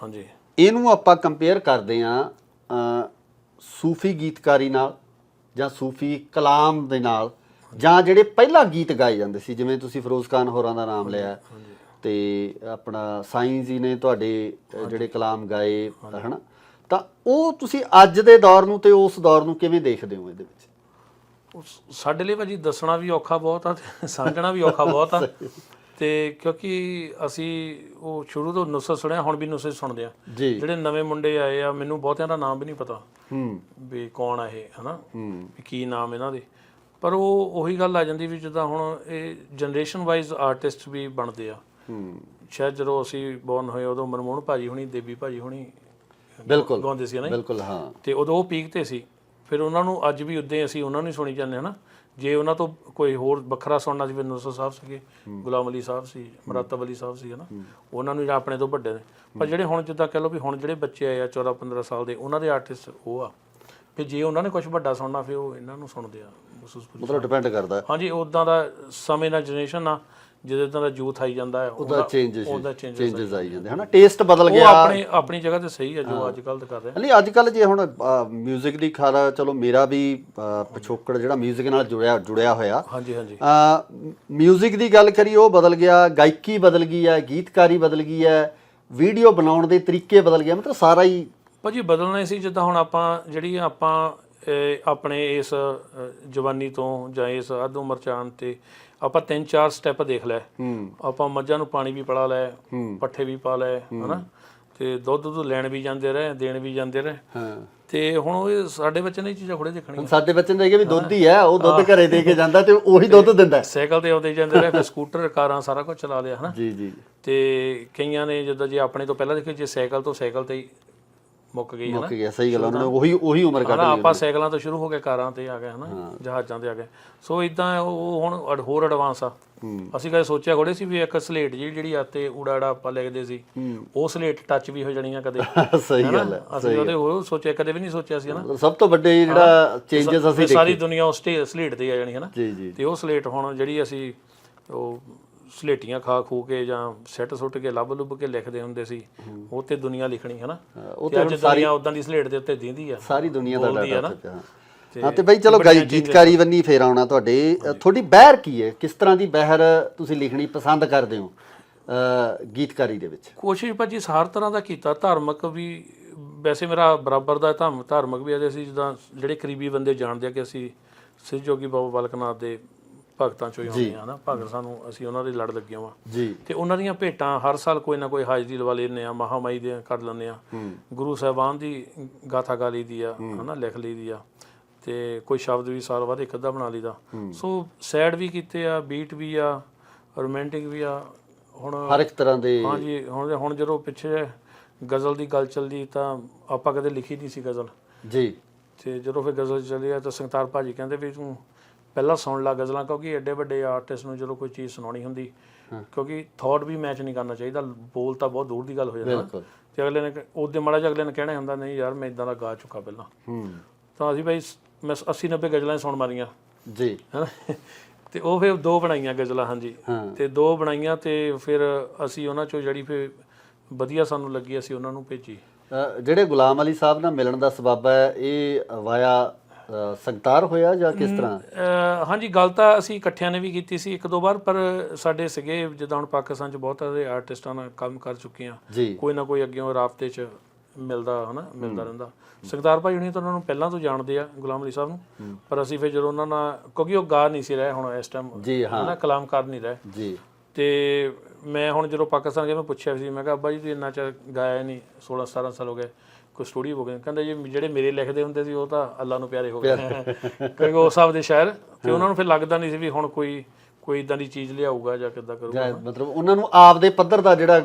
ਹਾਂਜੀ। ਇਹਨੂੰ ਆਪਾਂ ਕੰਪੇਅਰ ਕਰਦੇ ਆ ਸੂਫੀ ਗੀਤਕਾਰੀ ਨਾਲ। ਜਾਂ ਸੂਫੀ ਕਲਾਮ ਦੇ ਨਾਲ ਜਾਂ ਜਿਹੜੇ ਪਹਿਲਾਂ ਗੀਤ ਗਾਏ ਜਾਂਦੇ ਸੀ ਜਿਵੇਂ ਤੁਸੀਂ ਫਿਰੋਜ਼ ਖਾਨ ਹੋਰਾਂ ਦਾ ਨਾਮ ਲਿਆ ਤੇ ਆਪਣਾ ਸਾਈਂ ਜੀ ਨੇ ਤੁਹਾਡੇ ਜਿਹੜੇ ਕਲਾਮ ਗਾਏ ਹਨਾ? ਤਾਂ ਉਹ ਤੁਸੀਂ ਅੱਜ ਦੇ ਦੌਰ ਨੂੰ ਤੇ ਉਸ ਦੌਰ ਨੂੰ ਕਿਵੇਂ ਦੇਖਦੇ ਹੋ ਇਹਦੇ ਵਿੱਚ? ਸਾਡੇ ਲਈ ਭਾਜੀ ਦੱਸਣਾ ਵੀ ਔਖਾ ਬਹੁਤ ਆ ਤੇ ਸਮਝਣਾ ਵੀ ਔਖਾ ਬਹੁਤ ਆ। ਤੇ ਕਿਉਂਕਿ ਅਸੀਂ ਉਹ ਸ਼ੁਰੂ ਤੋਂ ਨੁਸਰਤ ਸੁਣਿਆ ਹੁਣ ਵੀ ਨੁਸਰਤ ਸੁਣਦੇ ਆ। ਜੀ। ਜਿਹੜੇ ਨਵੇਂ ਮੁੰਡੇ ਆਏ ਆ ਮੈਨੂੰ ਬਹੁਤਿਆਂ ਦਾ ਨਾਮ ਵੀ ਨਹੀਂ ਪਤਾ। ਹੂੰ। ਵੀ ਕੌਣ ਆ ਇਹ ਹਨਾ? ਹੂੰ। ਵੀ ਕੀ ਨਾਮ ਇਹਨਾਂ ਦੇ। ਪਰ ਉਹ ਉਹੀ ਗੱਲ ਆ ਜਾਂਦੀ ਵੀ ਜਿੱਦਾਂ ਹੁਣ ਇਹ ਜਨਰੇਸ਼ਨ ਵਾਈਜ਼ ਆਰਟਿਸਟ ਵੀ ਬਣਦੇ ਆ। ਹੂੰ। ਸ਼ਾਇਦ ਜਦੋਂ ਅਸੀਂ ਬੌਰਨ ਹੋਏ ਉਦੋਂ ਮਨਮੋਹਨ ਭਾਜੀ ਹੁਣੀ ਦੇਬੀ ਭਾਜੀ ਹੁਣੀ ਬਿਲਕੁਲ। ਗਾਉਂਦੇ ਸੀ ਨਾ ਬਿਲਕੁਲ ਹਾਂ। ਤੇ ਉਦੋਂ ਉਹ ਪੀਕ ਤੇ ਸੀ। ਫਿਰ ਉਹਨਾਂ ਨੂੰ ਅੱਜ ਵੀ ਉਦਾਂ ਹੀ ਅਸੀਂ ਉਹਨਾਂ ਨੂੰ ਹੀ ਸੁਣੀ ਜਾਂਦੇ ਹਾਂ ਨਾ। ਜੇ ਉਹਨਾਂ ਤੋਂ ਕੋਈ ਹੋਰ ਵੱਖਰਾ ਸੁਣਨਾ ਸੀ ਫਿਰ ਨੁਸਰ ਸਾਹਿਬ ਸੀਗੇ ਗੁਲਾਮ ਅਲੀ ਸਾਹਿਬ ਸੀ ਮਰਾਤਬ ਅਲੀ ਸਾਹਿਬ ਸੀ ਹਨਾ। ਉਹਨਾਂ ਨੂੰ ਜਿਹੜਾ ਆਪਣੇ ਤੋਂ ਵੱਡੇ ਨੇ। ਪਰ ਜਿਹੜੇ ਹੁਣ ਜਿੱਦਾਂ ਕਹ ਲਓ ਵੀ ਹੁਣ ਜਿਹੜੇ ਬੱਚੇ ਆਏ ਆ 14 15 ਸਾਲ ਦੇ ਉਹਨਾਂ ਦੇ ਆਰਟਿਸਟ ਉਹ ਆ। ਫਿਰ ਜੇ ਉਹਨਾਂ ਨੇ ਕੁਝ ਵੱਡਾ ਸੁਣਨਾ ਫਿਰ ਉਹ ਇਹਨਾਂ ਨੂੰ ਸੁਣਦੇ ਆ ਮਤਲਬ ਡਿਪੈਂਡ ਕਰਦਾ। ਹਾਂਜੀ ਉਦਾਂ ਦਾ ਸਮੇਂ ਨਾਲ ਜਨਰੇਸ਼ਨ ਆ। ਜਿੱਦਾਂ ਦਾ ਯੂਥ ਆਈ ਜਾਂਦਾ ਹੈ ਉਹਦਾ ਚੇਂਜਸ ਉਹਦਾ changes ਚੇਂਜਸ ਆਈ ਜਾਂਦੇ ਹਨਾ ਟੇਸਟ ਬਦਲ ਉਹ ਗਿਆ ਆਪਣੇ ਆਪਣੀ ਜਗ੍ਹਾ ਤੇ ਸਹੀ ਹੈ ਜੋ ਅੱਜ ਕੱਲ੍ਹ ਕਰ ਰਹੇ ਨਹੀਂ ਅੱਜ ਕੱਲ ਜੇ ਹੁਣ 뮤직 ਦੀ ਖਾਰਾ ਚਲੋ ਮੇਰਾ ਵੀ ਅ, ਪਿਛੋਕੜ ਜਿਹੜਾ 뮤직 ਨਾਲ ਜੁੜਿਆ ਜੁੜਿਆ ਹੋਇਆ ਹਾਂਜੀ ਹਾਂਜੀ 뮤직 ਦੀ ਗੱਲ ਕਰੀ ਉਹ ਬਦਲ ਗਿਆ ਗਾਇਕੀ ਬਦਲ ਗਈ ਹੈ ਗੀਤਕਾਰੀ ਬਦਲ ਗਈ ਹੈ ਵੀਡੀਓ ਬਣਾਉਣ ਦੇ ਤਰੀਕੇ ਬਦਲ ਗਏ ਮਤਲਬ ਸਾਰਾ ਹੀ ਭਾਜੀ ਬਦਲਣਾ ਹੀ ਸੀ ਜਿੱਦਾਂ ਹੁਣ ਆਪਾਂ ਜਿਹੜੀ ਆਪਾਂ ਅਹ, ਆਪਣੇ ਇਸ ਅਹ, ਜਵਾਨੀ ਤੋਂ ਜਾਂ ਇਸ ਅੱਧ ਉਮਰ ਚਾਨ ਤੇ ਆਪਾਂ ਤਿੰਨ ਚਾਰ ਸਟੈਪ ਦੇਖ ਲੈ। ਹੂੰ। ਆਪਾਂ ਮੱਝਾਂ ਨੂੰ ਪਾਣੀ ਵੀ ਪਿਲਾ ਲੈ। ਪੱਠੇ ਵੀ ਪਾ ਲੈ ਹਨਾ? ਤੇ ਦੁੱਧ ਦੁੱਧ ਲੈਣ ਵੀ ਜਾਂਦੇ ਰਹੇ ਦੇਣ ਵੀ ਜਾਂਦੇ ਰਹੇ। ਹਾਂ। ਤੇ ਹੁਣ ਉਹ ਸਾਡੇ ਬੱਚੇ ਨੇ ਇਹ ਚੀਜ਼ਾਂ ਖੁੜੇ ਦੇਖਣੀਆਂ। ਹੁਣ ਸਾਡੇ ਬੱਚੇ ਨੇ ਕਿ ਵੀ ਦੁੱਧ ਹੀ ਹੈ ਉਹ ਦੁੱਧ ਘਰੇ ਦੇ ਕੇ ਜਾਂਦਾ ਤੇ ਉਹੀ ਦੁੱਧ ਦਿੰਦਾ। ਸਾਈਕਲ ਤੇ ਆਉਂਦੇ ਜਾਂਦੇ ਰਹੇ ਫਿਰ ਸਕੂਟਰ ਕਾਰਾਂ ਸਾਰਾ ਕੁਝ ਚਲਾ ਲਿਆ ਹਨਾ? ਜੀ ਜੀ। ਤੇ ਕਈਆਂ ਨੇ ਜਿੱਦਾਂ ਜੇ ਆਪਣੇ ਤੋਂ ਪਹਿਲਾਂ ਦੇਖੇ ਜੇ ਸਾਈਕਲ ਤੋਂ ਸਾਈਕਲ ਤੇ ਹੀ ਮੁੱਕ ਗਈ ਹਨਾ ਮੁੱਕ ਗਿਆ ਸਹੀ ਗੱਲ ਆ, ਉਹਨਾਂ ਨੇ ਉਹੀ ਉਹੀ ਉਮਰ ਕੱਢ ਹਨਾ ਲਈ ਆਪਾਂ ਸਾਈਕਲਾਂ ਤੋਂ ਸ਼ੁਰੂ ਹੋ ਕੇ ਕਾਰਾਂ ਤੇ ਆ ਗਏ ਹਨਾ ਜਹਾਜ਼ਾਂ ਤੇ ਆ ਗਏ। ਸੋ ਇਦਾਂ ਉਹ ਹੁਣ ਅਡ- ਹੋਰ ਐਡਵਾਂਸ ਆ। ਅਸੀਂ ਕਦੇ ਸੋਚਿਆ ਕੋੜੇ ਸੀ ਵੀ ਇੱਕ ਸਲੇਟ ਜਿਹੜੀ ਜਿਹੜੀ ਆ ਤੇ ਊੜਾੜਾ ਆਪਾਂ ਲਿਖਦੇ ਸੀ ਉਹ ਸਲੇਟ ਟੱਚ ਵੀ ਹੋ ਜਾਣੀਆਂ ਕਦੇ। ਸਹੀ ਗੱਲ ਹੈ ਅਸੀਂ ਉਹਦੇ ਉਹ ਸੋਚਿਆ ਕਦੇ ਵੀ ਨਹੀਂ ਸੋਚਿਆ ਸੀ ਹਨਾ। ਸਭ ਤੋਂ ਵੱਡੇ ਜਿਹੜਾ ਚੇਂਜਸ ਅਸੀਂ ਸਾਰੀ ਦੁਨੀਆ ਉਸ ਤੇ ਸਲੇਟ ਤੇ ਆ ਜਾਣੀ ਹਨਾ। ਜੀ ਜੀ। ਤੇ ਉਹ ਸਲੇਟ ਹੁਣ ਜਿਹੜੀ ਅਸੀਂ ਉਹ ਸਲੇਟੀਆਂ ਖਾ ਖੂ ਕੇ ਜਾਂ ਸੈੱਟ ਸੁੱਟ ਕੇ ਲੱਭ ਲੁੱਭ ਕੇ ਲਿਖਦੇ ਹੁੰਦੇ ਸੀ। ਉਹ ਤੇ ਦੁਨੀਆ ਲਿਖਣੀ ਹਾਂ, ਉਹ ਤੇ ਅੱਜ ਦੁਨੀਆ ਉਦਾਂ ਦੀ ਸਲੇਟ ਦੇ ਉੱਤੇ ਦਿੰਦੀ ਆ। ਸਾਰੀ ਦੁਨੀਆ ਦਾ ਡਾਟਾ ਨਾ। ਪਿਆ ਹਾਂ। ਤੇ ਬਈ ਚਲੋ ਗਾਈ ਗੀਤਕਾਰੀ ਵੰਨੀ ਫੇਰ ਆਉਣਾ ਤੁਹਾਡੇ। ਤੁਹਾਡੀ ਬਹਿਰ ਕੀ ਹੈ? ਕਿਸ ਤਰ੍ਹਾਂ ਦੀ ਬਹਿਰ ਤੁਸੀਂ ਲਿਖਣੀ ਪਸੰਦ ਕਰਦੇ ਹੋ ਗੀਤਕਾਰੀ ਦੇ ਵਿੱਚ? ਕੋਸ਼ਿਸ਼ ਭਾਜੀ ਹਰ ਤਰ੍ਹਾਂ ਦਾ ਕੀਤਾ। ਧਾਰਮਿਕ ਵੀ ਵੈਸੇ ਮੇਰਾ ਬਰਾਬਰ ਦਾ ਧਾਰਮ- ਧਾਰਮਿਕ ਵੀ ਤੇ ਅਸੀਂ ਜਿੱਦਾਂ ਜਿਹੜੇ ਕਰੀਬੀ ਬੰਦੇ ਜਾਣਦੇ ਆ ਕਿ ਅਸੀਂ ਸਿੱਧ ਜੋਗੀ ਬਾਬਾ ਬਾਲਕਨਾਥ ਦੇ ਭਗਤਾਂ ਚੋਂ ਹੀ ਆਉਂਦੇ ਆ ਨਾ ਭਗਤ ਸਾਨੂੰ ਅਸੀਂ ਉਹਨਾਂ ਦੇ ਲੜ ਲੱਗੇ ਹਾਂ ਜੀ। ਤੇ ਉਹਨਾਂ ਦੀਆਂ ਭੇਟਾਂ ਹਰ ਸਾਲ ਕੋਈ ਨਾ ਕੋਈ ਹਾਜ਼ਰੀ ਲਵਾ ਲੈਂਦੇ ਆ ਮਹਾਮਾਈ ਦੇ ਕਰ ਲੈਂਦੇ ਆ। ਗੁਰੂ ਸਾਹਿਬਾਨ ਦੀ ਗਾਥਾ ਗਾ ਲਈ ਦੀ ਆ ਹਨਾ ਲਿਖ ਲਈ ਦੀ ਆ। ਤੇ ਕੋਈ ਸ਼ਬਦ ਵੀ ਸਾਲ ਬਾਅਦ ਇੱਕ ਅੱਧਾ ਬਣਾ ਲਈਦਾ। ਸੋ ਸੈਡ ਵੀ ਕੀਤੇ ਆ ਬੀਟ ਵੀ ਆ ਰੋਮਾਂਟਿਕ ਵੀ ਆ। ਹੁਣ ਹਰ ਇੱਕ ਤਰ੍ਹਾਂ ਦੇ ਹਾਂਜੀ ਹੁਣ ਹੁਣ ਜਦੋਂ ਪਿੱਛੇ ਗਜ਼ਲ ਦੀ ਗੱਲ ਚੱਲਦੀ ਤਾਂ ਆਪਾਂ ਕਦੇ ਲਿਖੀ ਨਹੀਂ ਸੀ ਗਜ਼ਲ। ਜੀ। ਤੇ ਜਦੋਂ ਫਿਰ ਗਜ਼ਲ ਚੱਲੀ ਆ ਤਾਂ ਸੰਗਤਾਰ ਭਾਜੀ ਕਹਿੰਦੇ ਵੀ ਤੂੰ ਪਹਿਲਾਂ ਸੁਣ ਲੈ ਗਜ਼ਲਾਂ ਕਿਉਂਕਿ ਐਡੇ ਵੱਡੇ ਆਰਟਿਸਟ ਨੂੰ ਜਦੋਂ ਕੋਈ ਚੀਜ਼ ਸੁਣਾਉਣੀ ਹੁੰਦੀ ਕਿਉਂਕਿ ਥਾਟ ਵੀ ਮੈਚ ਨਹੀਂ ਕਰਨਾ ਚਾਹੀਦਾ ਬੋਲ ਤਾਂ ਬਹੁਤ ਦੂਰ ਦੀ ਗੱਲ ਹੋ ਜਾਂਦਾ ਤੇ ਅਗਲੇ ਨੇ ਉਹਦੇ ਮਾੜਾ ਜਿਹਾ ਅਗਲੇ ਨੇ ਕਹਿਣਾ ਹੁੰਦਾ ਨਹੀਂ ਯਾਰ ਮੈਂ ਇਦਾਂ ਦਾ ਗਾ ਚੁੱਕਾ ਪਹਿਲਾਂ। ਹੂੰ। ਤਾਂ ਅਸੀਂ ਸ- ਮੈਂ 80 90 ਗਜ਼ਲਾਂ ਸੁਣ ਮਾਰੀਆਂ। ਜੀ। ਤੇ ਉਹ ਫਿਰ ਦੋ ਬਣਾਈਆਂ ਗਜ਼ਲਾਂ ਹਾਂਜੀ। ਤੇ ਦੋ ਬਣਾਈਆਂ ਤੇ ਫਿਰ ਅਸੀਂ ਉਹਨਾਂ ਚੋਂ ਜਿਹੜੀ ਫਿਰ ਵਧੀਆ ਸਾਨੂੰ ਲੱਗੀ ਅਸੀਂ ਉਹਨਾਂ ਨੂੰ ਭੇਜੀ। ਜਿਹੜੇ ਗੁਲਾਮ ਅਲੀ ਸਾਹਿਬ ਨਾਲ ਮਿਲਣ ਦਾ ਸਬਬ ਹੈ ਇਹ ਵਾਇਆ ਅ, ਸੰਗਤਾਰ ਹੋਇਆ ਜਾਂ ਕਿਸ ਤਰ੍ਹਾਂ? ਹਾਂਜੀ ਗੱਲ ਤਾਂ ਅਸੀਂ ਇਕੱਠਿਆਂ ਨੇ ਵੀ ਕੀਤੀ ਸੀ ਇੱਕ ਦੋ ਵਾਰ ਪਰ ਸਾਡੇ ਸੀਗੇ ਜਿੱਦਾਂ ਹੁਣ ਪਾਕਿਸਤਾਨ 'ਚ ਬਹੁਤ ਸਾਰੇ ਆਰਟਿਸਟਾਂ ਨਾਲ ਕੰਮ ਕਰ ਚੁੱਕੇ ਆ ਕੋਈ ਨਾ ਕੋਈ ਅੱਗੇੋਂ ਰਾਬਤੇ 'ਚ ਮਿਲਦਾ ਹਨਾ ਮਿਲਦਾ ਰਹਿੰਦਾ। ਸਰਦਾਰ ਭਾਈ ਹੁਣੀ ਤਾਂ ਉਹਨਾਂ ਨੂੰ ਪਹਿਲਾਂ ਤੋਂ ਜਾਣਦੇ ਆ ਗੁਲਾਮ ਅਲੀ ਸਾਹਿਬ ਨੂੰ। ਪਰ ਅਸੀਂ ਫਿਰ ਜਦੋਂ ਉਹਨਾਂ ਨਾਲ ਕਿਉਂਕਿ ਉਹ ਗਾ ਨਹੀਂ ਸੀ ਰਹੇ ਹੁਣ ਇਸ ਟਾਈਮ ਜੀ ਹਾਂ। ਹਨਾ ਕਲਾਮਕਾਰ ਨਹੀਂ ਰਹੇ। ਜੀ। ਤੇ ਮੈਂ ਹੁਣ ਜਦੋਂ ਪਾਕਿਸਤਾਨ ਗਿਆ ਮੈਂ ਪੁੱਛਿਆ ਸੀ ਮੈਂ ਕਿਹਾ ਅੱਬਾ ਜੀ ਤੁਸੀਂ ਇੰਨਾ ਚਿਰ ਗਾਇਆ ਨਹੀਂ 16 17 ਸਾਲ ਹੋ ਗਏ। ਕੋਈ ਸਟੂਡੀਓ ਹੋ ਗਏ ਕਹਿੰਦੇ ਜੀ ਜਿਹੜੇ ਮੇਰੇ ਲਿਖਦੇ ਹੁੰਦੇ ਸੀ ਉਹ ਤਾਂ ਅੱਲਾ ਨੂੰ ਪਿਆਰੇ ਹੋ ਗਏ। ਕਿਉਂਕਿ ਉਸ ਹਿਸਾਬ ਦੇ ਸ਼ਾਇਰ ਤੇ ਉਹਨਾਂ ਨੂੰ ਫਿਰ ਲੱਗਦਾ ਨਹੀਂ ਸੀ ਵੀ ਹੁਣ ਕੋਈ ਕੋਈ ਇਦਾਂ ਦੀ ਚੀਜ਼ ਲਿਆਊਗਾ ਜਾਂ ਕਿੱਦਾਂ ਕਰੂਗਾ। ਮਤਲਬ ਉਹਨਾਂ ਨੂੰ ਆਪ ਦੇ ਪੱਧਰ ਦਾ ਜਿਹੜਾ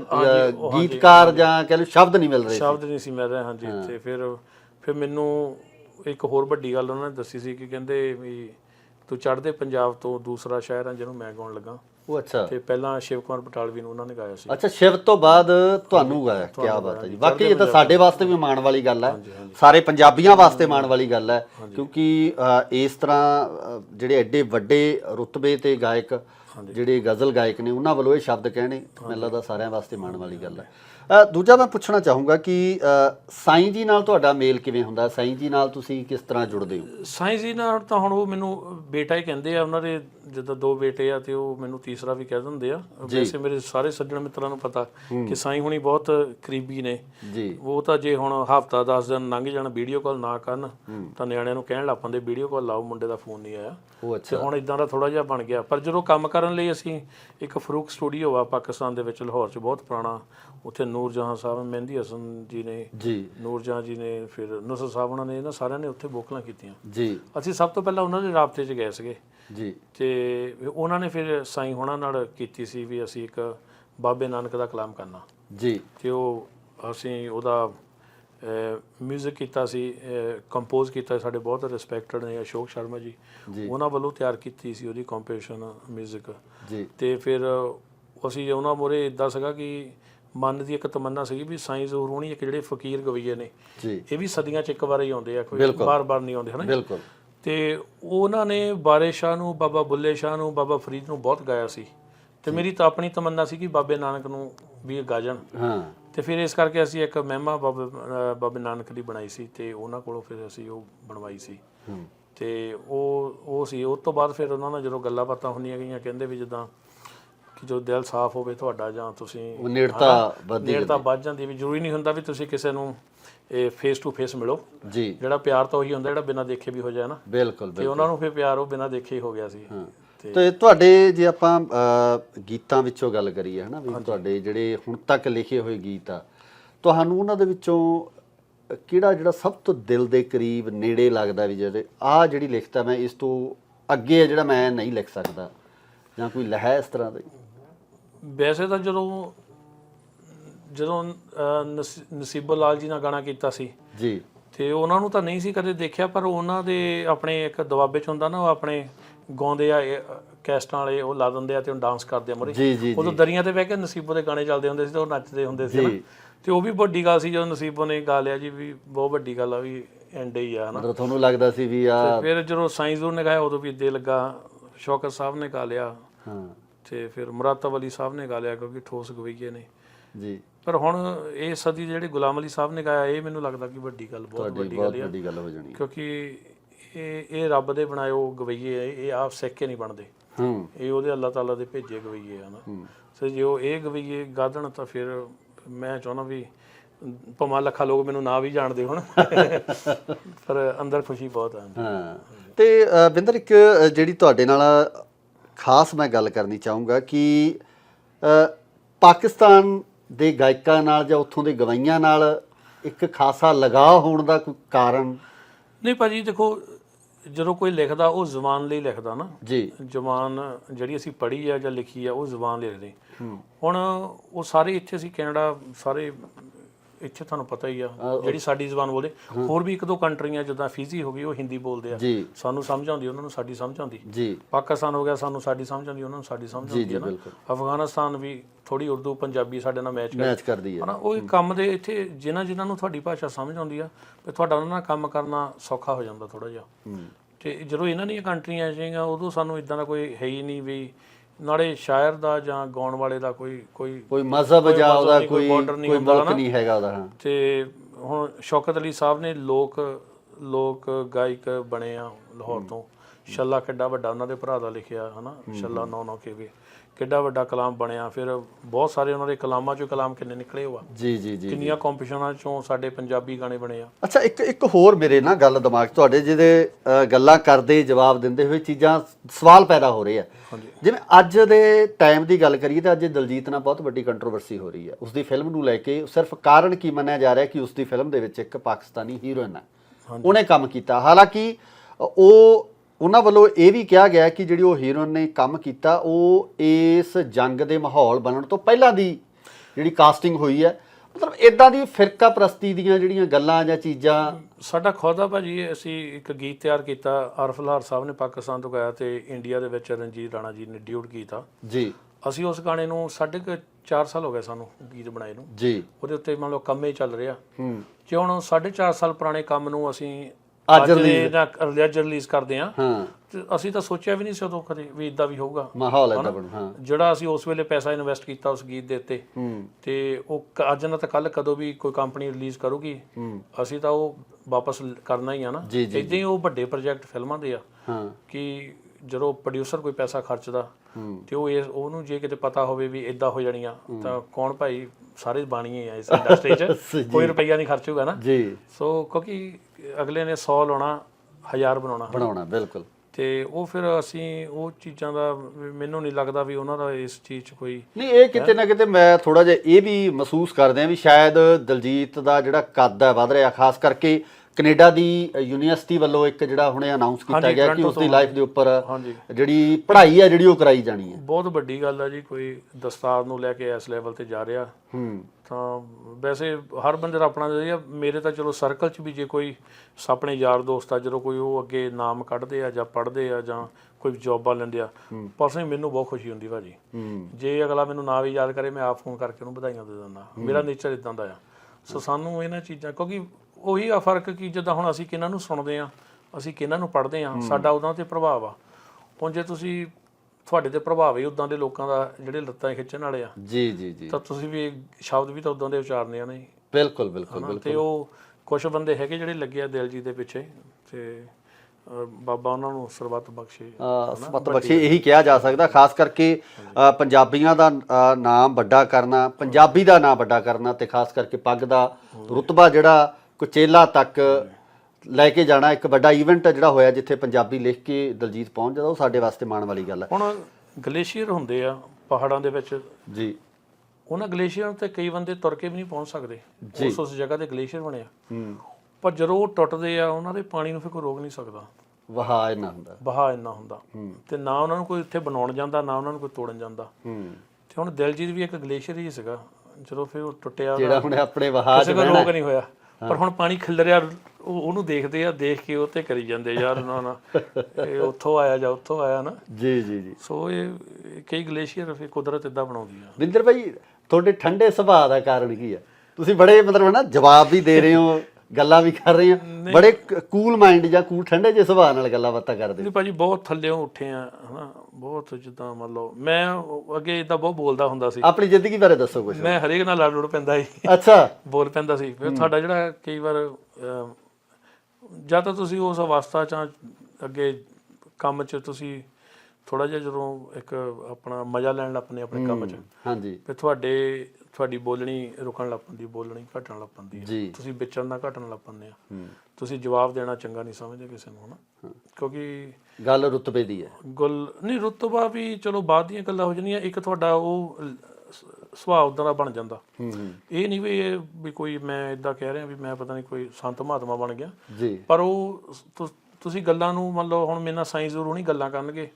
ਗੀਤਕਾਰ ਜਾਂ ਕਹ ਲਓ ਸ਼ਬਦ ਨਹੀਂ ਮਿਲ ਰਹੇ ਸ਼ਬਦ ਨਹੀਂ ਸੀ ਮਿਲ ਰਿਹਾ ਹਾਂਜੀ ਤੇ ਫਿਰ ਫਿਰ ਮੈਨੂੰ ਇੱਕ ਹੋਰ ਵੱਡੀ ਗੱਲ ਉਹਨਾਂ ਨੇ ਦੱਸੀ ਸੀ ਕਿ ਕਹਿੰਦੇ ਵੀ ਤੂੰ ਚੜ੍ਹਦੇ ਪੰਜਾਬ ਤੋਂ ਦੂਸਰਾ ਸ਼ਾਇਰ ਆ ਜਿਹਨੂੰ ਮੈਂ ਗਾਉਣ ਲੱਗਾ। ਉਹ ਅੱਛਾ। ਤੇ ਪਹਿਲਾਂ ਸ਼ਿਵ ਕੁਮਾਰ ਬਟਾਲਵੀ ਨੂੰ ਉਹਨਾਂ ਨੇ ਗਾਇਆ ਸੀ। ਅੱਛਾ ਸ਼ਿਵ ਤੋਂ ਬਾਅਦ ਤੁਹਾਨੂੰ ਗਾਇਆ ਕੀ ਬਾਤ ਹੈ ਜੀ। ਵਾਕਈ ਇਹ ਤਾਂ ਸਾਡੇ ਵਾਸਤੇ ਵੀ ਮਾਣ ਵਾਲੀ ਗੱਲ ਹੈ। ਸਾਰੇ ਪੰਜਾਬੀਆਂ ਵਾਸਤੇ ਮਾਣ ਵਾਲੀ ਗੱਲ ਹੈ ਕਿਉਂਕਿ ਇਸ ਤਰ੍ਹਾਂ ਜਿਹੜੇ ਐਡੇ ਵੱਡੇ ਰੁਤਬੇ ਤੇ ਗਾਇਕ ਜਿਹੜੇ ਗਜ਼ਲ ਗਾਇਕ ਨੇ ਉਹਨਾਂ ਵੱਲੋਂ ਇਹ ਸ਼ਬਦ ਕਹਿਣੇ ਮੈਨੂੰ ਲੱਗਦਾ ਸਾਰਿਆਂ ਵਾਸਤੇ ਮਾਣ ਵਾਲੀ ਗੱਲ ਹੈ। ਦੂਜਾ ਮੈਂ ਪੁੱਛਣਾ ਚਾਹੂੰਗਾ ਕਿ ਸਾਈਂ ਜੀ ਨਾਲ ਤੁਹਾਡਾ ਮੇਲ ਕਿਵੇਂ ਹੁੰਦਾ ਸਾਈਂ ਜੀ ਨਾਲ ਤੁਸੀਂ ਕਿਸ ਤਰ੍ਹਾਂ ਜੁੜਦੇ ਹੋ? ਸਾਈਂ ਜੀ ਨਾਲ ਤਾਂ ਹੁਣ ਉਹ ਮੈਨੂੰ ਬੇਟਾ ਹੀ ਕਹਿੰਦੇ ਆ ਉਹਨਾਂ ਦੇ ਜਿੱਦਾਂ ਦੋ ਬੇਟੇ ਆ ਤੇ ਉਹ ਮੈਨੂੰ ਤੀਸਰਾ ਵੀ ਕਹਿ ਦਿੰਦੇ ਆ ਵੈਸੇ ਮੇਰੇ ਸਾਰੇ ਸੱਜਣ ਮਿੱਤਰਾਂ ਨੂੰ ਪਤਾ ਕਿ ਸਾਈਂ ਹੁਣੀ ਬਹੁਤ ਕਰੀਬੀ ਨੇ। ਜੀ। ਉਹ ਤਾਂ ਜੇ ਹੁਣ ਹਫਤਾ 10 ਦਿਨ ਲੰਘ ਜਾਣ ਵੀਡੀਓ ਕਾਲ ਨਾ ਕਰਨ ਤਾਂ ਨਿਆਣਿਆਂ ਨੂੰ ਕਹਿਣ ਲੱਗ ਪੈਂਦੇ ਵੀਡੀਓ ਕਾਲ ਲਾਓ ਮੁੰਡੇ ਦਾ ਫੋਨ ਨਹੀਂ ਆਇਆ। ਉਹ ਅੱਛਾ। ਹੁਣ ਇਦਾਂ ਦਾ ਥੋੜਾ ਜਿਹਾ ਬਣ ਗਿਆ। ਪਰ ਜਦੋਂ ਕੰਮ ਕਰਨ ਲਈ ਅਸੀਂ ਇੱਕ ਫਰੂਕ ਸਟੂਡੀਓ ਆ ਪਾਕਿਸਤਾਨ ਦੇ ਵਿੱਚ ਲਾਹੌਰ 'ਚ ਬਹੁਤ ਪੁਰਾਣਾ ਉੱਥੇ ਨੂਰ ਜਹਾਂ ਸਾਹਿਬ ਮਹਿੰਦੀ ਹਸਨ ਜੀ ਨੇ ਜੀ। ਨੂਰ ਜਹਾਂ ਜੀ ਨੇ ਫਿਰ ਨੁਸਰ ਸਾਹਿਬ ਉਹਨਾਂ ਨੇ ਇਹਨਾਂ ਸਾਰਿਆਂ ਨੇ ਉੱਥੇ ਬੋਕਲਾਂ ਕੀਤੀਆਂ। ਜੀ। ਅਸੀਂ ਸਭ ਤੋਂ ਪਹਿਲਾਂ ਉਹਨਾਂ ਦੇ ਰਾਬਤੇ 'ਚ ਗਏ ਸੀਗੇ। ਜੀ। ਤੇ ਉਹਨਾਂ ਨੇ ਫਿਰ ਸਾਈ ਹੋਣਾ ਨਾਲ ਕੀਤੀ ਸੀ ਵੀ ਅਸੀਂ ਇੱਕ ਬਾਬੇ ਨਾਨਕ ਦਾ ਕਲਾਮ ਕਰਨਾ। ਜੀ। ਤੇ ਉਹ ਅਸੀਂ ਉਹਦਾ ਮਿਊਜ਼ਿਕ ਕੀਤਾ ਸੀ ਕੰਪੋਜ਼ ਕੀਤਾ ਸਾਡੇ ਬਹੁਤ ਰਿਸਪੈਕਟਡ ਨੇ ਅਸ਼ੋਕ ਸ਼ਰਮਾ ਜੀ। ਉਹਨਾਂ ਵੱਲੋਂ ਤਿਆਰ ਕੀਤੀ ਸੀ ਉਹਦੀ ਕੰਪੋਜੀਸ਼ਨ ਮਿਊਜ਼ਿਕ ਜੀ। ਤੇ ਫਿਰ ਅਸੀਂ ਉਹਨਾਂ ਮੋਰੇ ਇਦਾਂ ਸੀਗਾ ਕਿ ਮਨ ਦੀ ਇੱਕ ਤਮੰਨਾ ਸੀਗੀ ਵੀ ਸਾਈਂ ਜ਼ਹੂਰ ਹੋਣੀ ਇੱਕ ਜਿਹੜੇ ਫਕੀਰ ਗਵਈਏ ਨੇ। ਇਹ ਵੀ ਸਦੀਆਂ ਚ ਇੱਕ ਵਾਰ ਹੀ ਆਉਂਦੇ ਆ ਕੋਈ ਬਾਰ-ਬਾਰ ਨਹੀਂ ਆਉਂਦੇ ਹਨਾ ਬਿਲਕੁਲ। ਤੇ ਉਹਨਾਂ ਨੇ ਬਾਰੇ ਸ਼ਾਹ ਨੂੰ ਬਾਬਾ ਬੁੱਲੇ ਸ਼ਾਹ ਨੂੰ ਬਾਬਾ ਫਰੀਦ ਨੂੰ ਬਹੁਤ ਗਾਇਆ ਸੀ। ਤੇ ਮੇਰੀ ਤਾਂ ਆਪਣੀ ਤਮੰਨਾ ਸੀ ਕਿ ਬਾਬੇ ਨਾਨਕ ਨੂੰ ਵੀ ਇਹ ਗਾ ਜਾਣ। ਹਾਂ। ਤੇ ਫਿਰ ਇਸ ਕਰਕੇ ਅਸੀਂ ਇੱਕ ਮਹਿਮਾ ਬਾਬੇ ਬਾਬੇ ਨਾਨਕ ਦੀ ਬਣਾਈ ਸੀ ਤੇ ਉਹਨਾਂ ਕੋਲੋਂ ਫਿਰ ਅਸੀਂ ਉਹ ਬਣਵਾਈ ਸੀ। ਤੇ ਉਹ ਉਹ ਸੀ। ਉਸ ਤੋਂ ਬਾਅਦ ਫਿਰ ਉਹਨਾਂ ਨਾਲ ਜਦੋਂ ਗੱਲਾਂ ਬਾਤਾਂ ਹੁੰਦੀਆਂ ਗਈਆਂ ਕਹਿੰਦੇ ਵੀ ਜਿੱਦਾਂ ਕਿ ਜੋ ਦਿਲ ਸਾਫ਼ ਹੋਵੇ ਤੁਹਾਡਾ ਜਾਂ ਤੁਸੀਂ ਨੇੜਤਾ ਵੱਧਦੀ ਨੇੜਤਾ ਵੱਧ ਜਾਂਦੀ ਵੀ ਜ਼ਰੂਰੀ ਨਹੀਂ ਹੁੰਦਾ ਵੀ ਤੁਸੀਂ ਕਿਸੇ ਨੂੰ ਇਹ ਫੇਸ ਟੂ ਫੇਸ ਮਿਲੋ। ਜੀ। ਜਿਹੜਾ ਪਿਆਰ ਤਾਂ ਉਹੀ ਹੁੰਦਾ ਜਿਹੜਾ ਬਿਨਾਂ ਦੇਖੇ ਵੀ ਹੋ ਜਾਏ ਨਾ। ਬਿਲਕੁਲ ਤੇ ਉਹਨਾਂ ਨੂੰ ਫਿਰ ਪਿਆਰ ਉਹ ਬਿਨਾਂ ਦੇਖੇ ਹੀ ਹੋ ਗਿਆ ਸੀ। ਤੇ ਤੇ ਤੁਹਾਡੇ ਜੇ ਆਪਾਂ ਗੀਤਾਂ ਵਿੱਚੋਂ ਗੱਲ ਕਰੀਏ ਹਨਾ ਵੀ ਤੁਹਾਡੇ ਜਿਹੜੇ ਹੁਣ ਤੱਕ ਲਿਖੇ ਹੋਏ ਗੀਤ ਆ ਤੁਹਾਨੂੰ ਉਹਨਾਂ ਦੇ ਵਿੱਚੋਂ ਕਿਹੜਾ ਜਿਹੜਾ ਸਭ ਤੋਂ ਦਿਲ ਦੇ ਕਰੀਬ ਨੇੜੇ ਲੱਗਦਾ ਵੀ ਜਿਹੜੇ ਆ ਜਿਹੜੀ ਲਿਖਤਾ ਮੈਂ ਇਸ ਤੋਂ ਅੱਗੇ ਜਿਹੜਾ ਮੈਂ ਨਹੀਂ ਲਿਖ ਸਕਦਾ? ਜਾਂ ਕੋਈ ਲਹਿ ਇਸ ਤਰ੍ਹਾਂ ਦੀ? ਵੈਸੇ ਤਾਂ ਜਦੋਂ ਜਦੋਂ ਅਹ, ਨਸ- ਨਸੀਬੋ ਲਾਲ ਜੀ ਨਾਲ ਗਾਣਾ ਕੀਤਾ ਸੀ। ਜੀ। ਤੇ ਉਹਨਾਂ ਨੂੰ ਤਾਂ ਨਹੀਂ ਸੀ ਕਦੇ ਦੇਖਿਆ ਪਰ ਉਹਨਾਂ ਦੇ ਆਪਣੇ ਇੱਕ ਦਬਾਬੇ ਚ ਹੁੰਦਾ ਨਾ ਉਹ ਆਪਣੇ ਗਾਉਂਦੇ ਆ ਕੈਸਟਾਂ ਵਾਲੇ ਉਹ ਲਾ ਦਿੰਦੇ ਆ ਤੇ ਉਹ ਡਾਂਸ ਕਰਦੇ ਆ ਮਰੇ। ਉਦੋਂ ਦਰੀਆਂ ਤੇ ਬਹਿ ਕੇ ਨਸੀਬੋ ਦੇ ਗਾਣੇ ਚੱਲਦੇ ਹੁੰਦੇ ਸੀ ਤੇ ਉਹ ਨੱਚਦੇ ਹੁੰਦੇ ਸੀ ਨਾ। ਤੇ ਉਹ ਵੀ ਵੱਡੀ ਗੱਲ ਸੀ ਜਦੋਂ ਨਸੀਬੋ ਨੇ ਗਾ ਲਿਆ ਜੀ ਵੀ ਬਹੁਤ ਵੱਡੀ ਗੱਲ ਆ ਵੀ ਐਂਡ ਹੀ ਆ ਹਨਾ। ਮਤਲਬ ਤੁਹਾਨੂੰ ਲੱਗਦਾ ਸੀ ਵੀ ਆ ਫਿਰ ਜਦੋਂ ਸਾਈਂਜ਼ੂਰ ਨੇ ਗਾਇਆ ਉਦੋਂ ਵੀ ਦੇ ਲੱਗਾ ਸ਼ੌਕਤ ਸਾਹਿਬ ਨੇ ਗਾ ਲਿਆ। ਹਾਂ। ਤੇ ਫਿਰ ਮੁਰਾਤਬ ਅਲੀ ਸਾਹਿਬ ਨੇ ਗਾ ਲਿਆ ਕਿਉਂਕਿ ਠੋਸ ਗਵਈਏ ਨੇ। ਜੀ। ਪਰ ਹੁਣ ਇਹ ਸਦੀ ਜਿਹੜੇ ਗੁਲਾਮ ਅਲੀ ਸਾਹਿਬ ਨੇ ਗਾਇਆ ਇਹ ਮੈਨੂੰ ਲੱਗਦਾ ਕਿ ਵੱਡੀ ਗੱਲ ਬਹੁਤ ਵੱਡੀ ਗੱਲ ਆ। ਵੱਡੀ ਗੱਲ ਹੋ ਜਾਣੀ। ਕਿਉਂਕਿ ਇਹ ਇਹ ਰੱਬ ਦੇ ਬਣਾਏ ਉਹ ਗਵਈਏ ਇਹ ਆਪ ਸਿੱਖ ਕੇ ਨਹੀਂ ਬਣਦੇ। ਹੂੰ। ਇਹ ਉਹਦੇ ਅੱਲਾਹ ਤਾਲਾ ਦੇ ਭੇਜੇ ਗਵਈਏ ਆ ਨਾ। ਤੇ ਜੇ ਉਹ ਇਹ ਗਵਈਏ ਗਾਦਣ ਤਾਂ ਫਿਰ ਮੈਂ ਚਾਹੁੰਦਾ ਵੀ ਭਮਾ ਲੱਖਾਂ ਲੋਕ ਮੈਨੂੰ ਨਾ ਵੀ ਜਾਣਦੇ ਹੁਣ। ਪਰ ਅੰਦਰ ਖੁਸ਼ੀ ਬਹੁਤ ਆ। ਹਾਂ। ਤੇ ਬਿੰਦਰ ਇੱਕ ਜਿਹੜੀ ਤੁਹਾਡੇ ਨਾਲ ਖਾਸ ਮੈਂ ਗੱਲ ਕਰਨੀ ਚਾਹੂੰਗਾ ਕਿ ਪਾਕਿਸਤਾਨ ਦੇ ਗਾਇਕਾਂ ਨਾਲ ਜਾਂ ਉੱਥੋਂ ਦੇ ਗਵਾਈਆਂ ਨਾਲ ਇੱਕ ਖਾਸਾ ਲਗਾਅ ਹੋਣ ਦਾ ਕੋਈ ਕਾਰਨ? ਨਹੀਂ ਭਾਜੀ ਦੇਖੋ ਜਦੋਂ ਕੋਈ ਲਿਖਦਾ ਉਹ ਜ਼ੁਬਾਨ ਲਈ ਲਿਖਦਾ ਨਾ। ਜੀ। ਜ਼ੁਬਾਨ ਜਿਹੜੀ ਅਸੀਂ ਪੜ੍ਹੀ ਆ ਜਾਂ ਲਿਖੀ ਆ ਉਹ ਜ਼ੁਬਾਨ ਲਿਖਦੇ। ਹੁਣ ਉਹ ਸਾਰੇ ਇੱਥੇ ਅਸੀਂ ਕੈਨੇਡਾ ਸਾਰੇ ਇੱਥੇ ਤੁਹਾਨੂੰ ਪਤਾ ਹੀ ਆ ਜਿਹੜੀ ਸਾਡੀ ਜ਼ੁਬਾਨ ਬੋਲਦੇ ਹੋਰ ਵੀ ਇੱਕ ਦੋ ਕੰਟਰੀਆਂ ਜਿੱਦਾਂ ਫਿਜੀ ਹੋ ਗਈ ਉਹ ਹਿੰਦੀ ਬੋਲਦੇ ਆ। ਸਾਨੂੰ ਸਮਝ ਆਉਂਦੀ ਉਹਨਾਂ ਨੂੰ ਸਾਡੀ ਸਮਝ ਆਉਂਦੀ। ਜੀ। ਪਾਕਿਸਤਾਨ ਹੋ ਗਿਆ ਸਾਨੂੰ ਸਾਡੀ ਸਮਝ ਆਉਂਦੀ ਉਹਨਾਂ ਨੂੰ ਸਾਡੀ ਸਮਝ ਆਉਂਦੀ ਹੈ ਨਾ। ਅਫਗਾਨਿਸਤਾਨ ਵੀ ਥੋੜੀ ਉਰਦੂ ਪੰਜਾਬੀ ਸਾਡੇ ਨਾਲ ਮੈਚ ਮੈਚ ਕਰਦੀ। ਹੈ। ਹਨਾ ਉਹ ਕੰਮ ਦੇ ਇੱਥੇ ਜਿਨ੍ਹਾਂ ਜਿਨ੍ਹਾਂ ਨੂੰ ਤੁਹਾਡੀ ਭਾਸ਼ਾ ਸਮਝ ਆਉਂਦੀ ਆ ਤੇ ਤੁਹਾਡਾ ਉਹਨਾਂ ਨਾਲ ਕੰਮ ਕਰਨਾ ਸੌਖਾ ਹੋ ਜਾਂਦਾ ਥੋੜਾ ਜਿਹਾ। ਤੇ ਜਦੋਂ ਇਹਨਾਂ ਦੀਆਂ ਕੰਟਰੀਆਂ ਜਾਈਆਂ ਉਦੋਂ ਸਾਨੂੰ ਇਦਾਂ ਦਾ ਕੋਈ ਹੈ ਹੀ ਨਹੀਂ ਵੀ ਨਾਲੇ ਸ਼ਾਇਰ ਦਾ ਜਾਂ ਗਾਉਣ ਵਾਲੇ ਦਾ ਕੋਈ ਕੋਈ ਕੋਈ ਮਜ਼ਹਬ ਜਾਂ ਉਹਦਾ ਕੋਈ ਕੋਈ ਮੁਲਕ। ਨਹੀਂ ਹੈਗਾ ਉਹਦਾ ਹਾਂ। ਤੇ ਹੁਣ ਸ਼ੌਕਤ ਅਲੀ ਸਾਹਿਬ ਨੇ ਲੋਕ ਲੋਕ ਗਾਇਕ ਬਣੇ ਆ ਲਾਹੌਰ ਤੋਂ। ਛੱਲਾ ਕਿੱਡਾ ਵੱਡਾ ਉਹਨਾਂ ਦੇ ਭਰਾ ਦਾ ਲਿਖਿਆ ਹਨਾ ਛੱਲਾ ਨੌ ਨੌ ਕੇ ਕਿੱਡਾ ਵੱਡਾ ਕਲਾਮ ਬਣਿਆ ਫਿਰ ਬਹੁਤ ਸਾਰੇ ਉਹਨਾਂ ਦੇ ਕਲਾਮਾਂ ਚੋਂ ਕਲਾਮ ਕਿੰਨੇ ਨਿਕਲੇ ਹੋਆ? ਜੀ ਜੀ ਜੀ ਕਿੰਨੀਆਂ ਕੰਪੀਟੀਸ਼ਨਾਂ ਚੋਂ ਸਾਡੇ ਪੰਜਾਬੀ ਗਾਣੇ ਬਣੇ ਆ? ਅੱਛਾ ਇੱਕ ਇੱਕ ਹੋਰ ਮੇਰੇ ਨਾ ਗੱਲ ਦਿਮਾਗ ਤੁਹਾਡੇ ਜਿਹਦੇ ਗੱਲਾਂ ਕਰਦੇ ਜਵਾਬ ਦਿੰਦੇ ਹੋਏ ਚੀਜ਼ਾਂ ਸਵਾਲ ਪੈਦਾ ਹੋ ਰਹੇ ਆ। ਜਿਵੇਂ ਅੱਜ ਦੇ ਟਾਈਮ ਦੀ ਗੱਲ ਕਰੀਏ ਤਾਂ ਅੱਜ ਦਲਜੀਤ ਨਾਲ ਬਹੁਤ ਵੱਡੀ ਕੰਟਰੋਵਰਸੀ ਹੋ ਰਹੀ ਹੈ ਉਸ ਦੀ ਫਿਲਮ ਨੂੰ ਲੈ ਕੇ ਸਿਰਫ ਕਾਰਨ ਕੀ ਮੰਨਿਆ ਜਾ ਰਿਹਾ ਕਿ ਉਸ ਦੀ ਫਿਲਮ ਦੇ ਵਿੱਚ ਇੱਕ ਪਾਕਿਸਤਾਨੀ ਹੀਰੋਇਨ ਹੈ ਉਹਨੇ ਕੰਮ ਕੀਤਾ। ਹਾਲਾਂਕਿ ਉਹ ਉਹਨਾਂ ਵੱਲੋਂ ਇਹ ਵੀ ਕਿਹਾ ਗਿਆ ਕਿ ਜਿਹੜੀ ਉਹ ਹੀਰੋਇਨ ਨੇ ਕੰਮ ਕੀਤਾ ਉਹ ਇਸ ਜੰਗ ਦੇ ਮਾਹੌਲ ਬਣਨ ਤੋਂ ਪਹਿਲਾਂ ਦੀ ਜਿਹੜੀ ਕਾਸਟਿੰਗ ਹੋਈ ਹੈ। ਮਤਲਬ ਇਦਾਂ ਦੀ ਫਿਰਕਾ ਪ੍ਰਸਤੀ ਦੀਆਂ ਜਿਹੜੀਆਂ ਗੱਲਾਂ ਜਾਂ ਚੀਜ਼ਾਂ ਸਾਡਾ ਖੁਦ ਆ ਭਾਜੀ ਅਸੀਂ ਇੱਕ ਗੀਤ ਤਿਆਰ ਕੀਤਾ ਆਰਫ ਲਾਹਰ ਸਾਹਿਬ ਨੇ ਪਾਕਿਸਤਾਨ ਤੋਂ ਗਾਇਆ ਤੇ ਇੰਡੀਆ ਦੇ ਵਿੱਚ ਰਣਜੀਤ ਰਾਣਾ ਜੀ ਨੇ ਡਿਊਟ ਕੀਤਾ। ਜੀ। ਅਸੀਂ ਉਸ ਗਾਣੇ ਨੂੰ ਸਾਢੇ ਕੁ 4 ਸਾਲ ਹੋ ਗਏ ਸਾਨੂੰ ਗੀਤ ਬਣਾਏ ਨੂੰ। ਜੀ। ਉਹਦੇ ਉੱਤੇ ਮੰਨ ਲਓ ਕੰਮ ਹੀ ਚੱਲ ਰਿਹਾ। ਹੂੰ। ਜੇ ਹੁਣ 4.5 ਸਾਲ ਪੁਰਾਣੇ ਕੰਮ ਨੂੰ ਅਸੀਂ ਅੱਜ release- ਜਾਂ ਅੱਜ ਰਿਲੀਜ਼ ਕਰਦੇ ਆ ਹਾਂ। ਅਸੀਂ ਤਾਂ ਸੋਚਿਆ ਵੀ ਨਹੀਂ ਸੀ ਉਦੋਂ ਕਦੇ ਵੀ ਇਦਾਂ ਵੀ ਹੋਊਗਾ। ਮਾਹੌਲ ਇਦਾਂ ਬਣ ਹਾਂ। ਜਿਹੜਾ ਅਸੀਂ ਉਸ ਵੇਲੇ ਪੈਸਾ ਇਨਵੈਸਟ ਕੀਤਾ ਉਸ ਗੀਤ ਦੇ ਉੱਤੇ। ਹੂੰ। ਤੇ ਉਹ ਕ- ਅੱਜ ਨਾ ਤਾਂ ਕੱਲ ਕਦੋਂ ਵੀ ਕੋਈ ਕੰਪਨੀ ਰਿਲੀਜ਼ ਕਰੂਗੀ। ਹੂੰ। ਅਸੀਂ ਤਾਂ ਉਹ ਵਾਪਸ ਲ- ਕਰਨਾ ਹੀ ਆ ਨਾ। ਜੀ, ਜੀ, ਇਦਾਂ ਹੀ ਉਹ ਵੱਡੇ ਪ੍ਰੋਜੈਕਟ ਫਿਲਮਾਂ ਦੇ ਆ। ਹਾਂ। ਕਿ ਜਦੋਂ ਪ੍ਰੋਡਿਊਸਰ ਕੋਈ ਪੈਸਾ ਖਰਚਦਾ ਹੂੰ। ਤੇ ਉਹ ਇਹ ਉਹਨੂੰ ਜੇ ਕਿਤੇ ਪਤਾ ਹੋਵੇ ਵੀ ਇਦਾਂ ਹੋ ਜਾਣੀਆਂ ਤਾਂ ਕੌਣ ਭਾਈ ਸਾਰੇ ਬਾਣੀਏ ਆ ਇਸ ਇੰਡਸਟਰੀ 'ਚ। ਕੋਈ ਰੁਪਈਆ ਨਹੀਂ ਖਰਚੂਗਾ ਨਾ। ਜੀ। ਸੋ ਕਿਉਂਕਿ ਅਗਲੇ ਨੇ 100 ਲਾਉਣਾ 1000 ਬਣਾਉਣਾ। ਬਣਾਉਣਾ ਬਿਲਕੁਲ। ਤੇ ਉਹ ਫਿਰ ਅਸੀਂ ਉਹ ਚੀਜ਼ਾਂ ਦਾ ਮੈਨੂੰ ਨਹੀਂ ਲੱਗਦਾ ਵੀ ਉਹਨਾਂ ਦਾ ਇਸ ਚੀਜ਼ 'ਚ ਕੋਈ ਨਹੀਂ ਇਹ ਕਿਤੇ ਨਾ ਕਿਤੇ ਮੈਂ ਥੋੜਾ ਜਿਹਾ ਇਹ ਵੀ ਮਹਿਸੂਸ ਕਰਦੇ ਆ ਵੀ ਸ਼ਾਇਦ ਦਲਜੀਤ ਦਾ ਜਿਹੜਾ ਕੱਦ ਹੈ ਵਧ ਰਿਹਾ ਖਾਸ ਕਰਕੇ ਕੈਨੇਡਾ ਦੀ ਯੂਨੀਵਰਸਿਟੀ ਵੱਲੋਂ ਇੱਕ ਜਿਹੜਾ ਹੁਣੇ ਅਨਾਉਂਸ ਕੀਤਾ ਗਿਆ ਕਿ ਉਸ ਦੀ ਲਾਈਫ ਦੇ ਉੱਪਰ ਜਿਹੜੀ ਪੜ੍ਹਾਈ ਹੈ ਜਿਹੜੀ ਉਹ ਕਰਾਈ ਜਾਣੀ ਹੈ। ਬਹੁਤ ਵੱਡੀ ਗੱਲ ਆ ਜੀ ਕੋਈ ਦਸਤਾਰ ਨੂੰ ਲੈ ਕੇ ਇਸ ਲੈਵਲ ਤੇ ਜਾ ਰਿਹਾ। ਹੂੰ। ਤਾਂ ਵੈਸੇ ਹਰ ਬੰਦੇ ਦਾ ਆਪਣਾ ਜ਼ਰੀਆ ਮੇਰੇ ਤਾਂ ਚਲੋ ਸਰਕਲ 'ਚ ਵੀ ਜੇ ਕੋਈ ਆਪਣੇ ਯਾਰ ਦੋਸਤ ਆ ਜਦੋਂ ਕੋਈ ਉਹ ਅੱਗੇ ਨਾਮ ਕੱਢਦੇ ਆ ਜਾਂ ਪੜ੍ਹਦੇ ਆ ਜਾਂ ਕੋਈ ਜੌਬਾਂ ਲੈਂਦੇ ਆ ਪਰਸਨਲੀ ਮੈਨੂੰ ਬਹੁਤ ਖੁਸ਼ੀ ਹੁੰਦੀ ਭਾਜੀ। ਹੂੰ। ਜੇ ਅਗਲਾ ਮੈਨੂੰ ਨਾ ਵੀ ਯਾਦ ਕਰੇ ਮੈਂ ਆਪ ਫੋਨ ਕਰਕੇ ਉਹਨੂੰ ਵਧਾਈਆਂ ਦੇ ਦਿੰਦਾ। ਮੇਰਾ ਨੇਚਰ ਇਦਾਂ ਦਾ ਆ। ਸੋ ਸਾਨੂੰ ਇਹਨਾਂ ਚੀਜ਼ਾਂ ਕਿਉਂਕਿ ਉਹੀ ਆ ਫ਼ਰਕ ਕਿ ਜਿੱਦਾਂ ਹੁਣ ਅਸੀਂ ਕਿਹਨਾਂ ਨੂੰ ਸੁਣਦੇ ਆ ਅਸੀਂ ਕਿਹਨਾਂ ਨੂੰ ਪੜ੍ਹਦੇ ਆ ਸਾਡਾ ਉਹਨਾਂ ਤੇ ਪ੍ਰਭਾਵ ਆ। ਹੁਣ ਜੇ ਤੁਸੀਂ ਤੁਹਾਡੇ ਤੇ ਪ੍ਰਭਾਵ ਹੀ ਉਦਾਂ ਦੇ ਲੋਕਾਂ ਦਾ ਜਿਹੜੇ ਲੱਤਾਂ ਖਿੱਚਣ ਵਾਲੇ ਆ ਜੀ ਜੀ ਜੀ। ਤਾਂ ਤੁਸੀਂ ਵੀ ਸ਼ਬਦ ਵੀ ਤਾਂ ਉਦਾਂ ਦੇ ਉਚਾਰਨੇ ਆ ਨਹੀਂ? ਬਿਲਕੁਲ ਬਿਲਕੁਲ ਬਿਲਕੁਲ ਤੇ ਉਹ ਕੁਝ ਬੰਦੇ ਹੈਗੇ ਜਿਹੜੇ ਲੱਗੇ ਆ ਦਿਲ ਜੀ ਦੇ ਪਿੱਛੇ ਤੇ ਬਾਬਾ ਉਹਨਾਂ ਨੂੰ ਸਰਬੱਤ ਬਖਸ਼ੇ ਸਪਤ ਬਖਸ਼ੀ ਇਹੀ ਕਿਹਾ ਜਾ ਸਕਦਾ ਖਾਸ ਕਰਕੇ ਪੰਜਾਬੀਆਂ ਦਾ ਨਾਮ ਵੱਡਾ ਕਰਨਾ ਪੰਜਾਬੀ ਦਾ ਨਾਮ ਵੱਡਾ ਕਰਨਾ ਤੇ ਖਾਸ ਕਰਕੇ ਪੱਗ ਦਾ ਰੁਤਬਾ ਜਿਹੜਾ ਕੁਚੇਲਾ ਤੱਕ ਲੈ ਕੇ ਜਾਣਾ ਇੱਕ ਵੱਡਾ ਇਵੈਂਟ ਜਿਹੜਾ ਹੋਇਆ ਜਿੱਥੇ ਪੰਜਾਬੀ ਲਿਖ ਕੇ ਦਲਜੀਤ ਪਹੁੰਚ ਜਾਂਦਾ ਉਹ ਸਾਡੇ ਵਾਸਤੇ ਮਾਣ ਵਾਲੀ ਗੱਲ ਹੈ ਹੁਣ ਗਲੇਸ਼ੀਅਰ ਹੁੰਦੇ ਆ ਪਹਾੜਾਂ ਦੇ ਵਿੱਚ। ਜੀ। ਉਹਨਾਂ ਗਲੇਸ਼ੀਅਰ ਤੇ ਕਈ ਬੰਦੇ ਤੁਰ ਕੇ ਵੀ ਨਹੀਂ ਪਹੁੰਚ ਸਕਦੇ। ਉਸ ਉਸ ਜਗ੍ਹਾ ਤੇ ਗਲੇਸ਼ੀਅਰ ਬਣਿਆ ਹੂੰ। ਪਰ ਜਦੋਂ ਉਹ ਟੁੱਟਦੇ ਆ ਉਹਨਾਂ ਦੇ ਪਾਣੀ ਨੂੰ ਫਿਰ ਕੋਈ ਰੋਕ ਨਹੀਂ ਸਕਦਾ। ਵਹਾ ਇੰਨਾ ਹੁੰਦਾ। ਵਹਾਅ ਇੰਨਾ ਹੁੰਦਾ। ਤੇ ਨਾ ਉਹਨਾਂ ਨੂੰ ਕੋਈ ਉੱਥੇ ਬਣਾਉਣ ਜਾਂਦਾ ਨਾ ਉਹਨਾਂ ਨੂੰ ਕੋਈ ਤੋੜਨ ਜਾਂਦਾ। ਹੂੰ। ਤੇ ਹੁਣ ਦਿਲਜੀਤ ਵੀ ਇੱਕ ਗਲੇਸ਼ੀਅਰ ਹੀ ਸੀਗਾ। ਜਦੋਂ ਫਿਰ ਉਹ ਟੁੱਟਿਆ ਜਿਹੜਾ ਹੁਣ ਆਪਣੇ ਵਹਾ ਕੋਲ ਰੋਕ ਨਹੀਂ ਹੋਇਆ। ਪਰ ਹੁਣ ਪਾਣੀ ਖਿਲਰਿਆ ਉਹ ਉਹਨੂੰ ਦੇਖਦੇ ਆ ਦੇਖ ਕੇ ਉਹ ਤੇ ਕਰੀ ਜਾਂਦੇ ਯਾਰ ਨਾ ਨਾ। ਇਹ ਉੱਥੋਂ ਆਇਆ ਜਾਂ ਉੱਥੋਂ ਆਇਆ ਨਾ। ਜੀ ਜੀ ਜੀ। ਸੋ ਇਹ ਕਈ ਗਲੇਸ਼ੀਅਰ ਫਿਰ ਕੁਦਰਤ ਇਦਾਂ ਬਣਾਉਂਦੀ ਆ। ਵਿੰਦਰ ਭਾਈ ਤੁਹਾਡੇ ਠੰਡੇ ਸੁਭਾਅ ਦਾ ਕਾਰਨ ਕੀ ਹੈ ਤੁਸੀਂ ਬੜੇ ਮਤਲਬ ਨਾ ਜਵਾਬ ਵੀ ਦੇ ਰਹੇ ਹੋ। ਗੱਲਾਂ ਵੀ ਕਰ ਰਹੇ ਹੋ ਬੜੇ ਕੂਲ ਮਾਈਂਡ ਜਾਂ ਕੂਲ ਠੰਡੇ ਜਿਹੇ ਸੁਭਾਅ ਨਾਲ ਗੱਲਾਂ ਬਾਤਾਂ ਕਰਦੇ। ਨਹੀਂ ਭਾਜੀ ਬਹੁਤ ਥੱਲੇੋਂ ਉੱਠੇ ਆ ਹਨਾ। ਬਹੁਤ ਜਿੱਦਾਂ ਮੰਨ ਲਓ ਮੈਂ ਅੱਗੇ ਇਦਾਂ ਬਹੁਤ ਬੋਲਦਾ ਹੁੰਦਾ ਸੀ। ਆਪਣੀ ਜ਼ਿੰਦਗੀ ਬਾਰੇ ਦੱਸੋ ਕੁਝ ਮੈਂ ਹਰੇਕ ਨਾਲ ਲੜ ਲੜ ਪੈਂਦਾ ਸੀ। ਅੱਛਾ। ਬੋਲ ਪੈਂਦਾ ਸੀ। ਫਿਰ ਸਾਡਾ ਜਿਹੜਾ ਕਈ ਵਾਰ ਜਾਂ ਤਾਂ ਤੁਸੀਂ ਉਸ ਅਵਸਥਾ ਚ ਅੱਗੇ ਕੰਮ 'ਚ ਤੁਸੀਂ ਥੋੜਾ ਜਿਹਾ ਜਦੋਂ ਇੱਕ ਆਪਣਾ ਮਜ਼ਾ ਲੈਣ ਲੱਪਨੇ ਆਪਣੇ ਕੰਮ 'ਚ। ਹਾਂਜੀ। ਫਿਰ ਤੁਹਾਡੇ ਤੁਹਾਡੀ ਬੋਲਣੀ ਰੁਕਣ ਲੱਗ ਪੈਂਦੀ ਬੋਲਣੀ ਘਟਣ ਲੱਗ ਪੈਂਦੀ ਹੈ। ਤੁਸੀਂ ਵਿਚਰਨ ਦਾ ਘਟਣ ਲੱਗ ਪੈਂਦੇ ਆ। ਤੁਸੀਂ ਜਵਾਬ ਦੇਣਾ ਚੰਗਾ ਨਹੀਂ ਸਮਝਦੇ ਕਿਸੇ ਨੂੰ ਹਨਾ? ਕਿਉਂਕਿ ਗੱਲ ਰੁਤਬੇ ਦੀ ਹੈ। ਗੁੱਲ ਨਹੀਂ ਰੁਤਬਾ ਵੀ ਚਲੋ ਬਾਅਦ ਦੀਆਂ ਗੱਲਾਂ ਹੋ ਜਾਣੀਆਂ ਇੱਕ ਤੁਹਾਡਾ ਉਹ ਸੁਭਾਅ ਉਦਾਂ ਦਾ ਬਣ ਜਾਂਦਾ। ਇਹ ਨਹੀਂ ਵੀ ਇਹ ਵੀ ਕੋਈ ਮੈਂ ਇਦਾਂ ਕਹਿ ਰਿਹਾ ਵੀ ਮੈਂ ਪਤਾ ਨਹੀਂ ਕੋਈ ਸੰਤ ਮਹਾਤਮਾ ਬਣ ਗਿਆ। ਪਰ ਉਹ ਤੁਸੀਂ ਗੱਲਾਂ ਨੂੰ ਮੰਨ ਲਓ ਹੁਣ ਮੇਰੇ ਨਾਲ ਸਾਈਂ ਜ਼ਰੂਰ ਨਹੀਂ ਗੱਲਾਂ ਕਰਨਗੇ।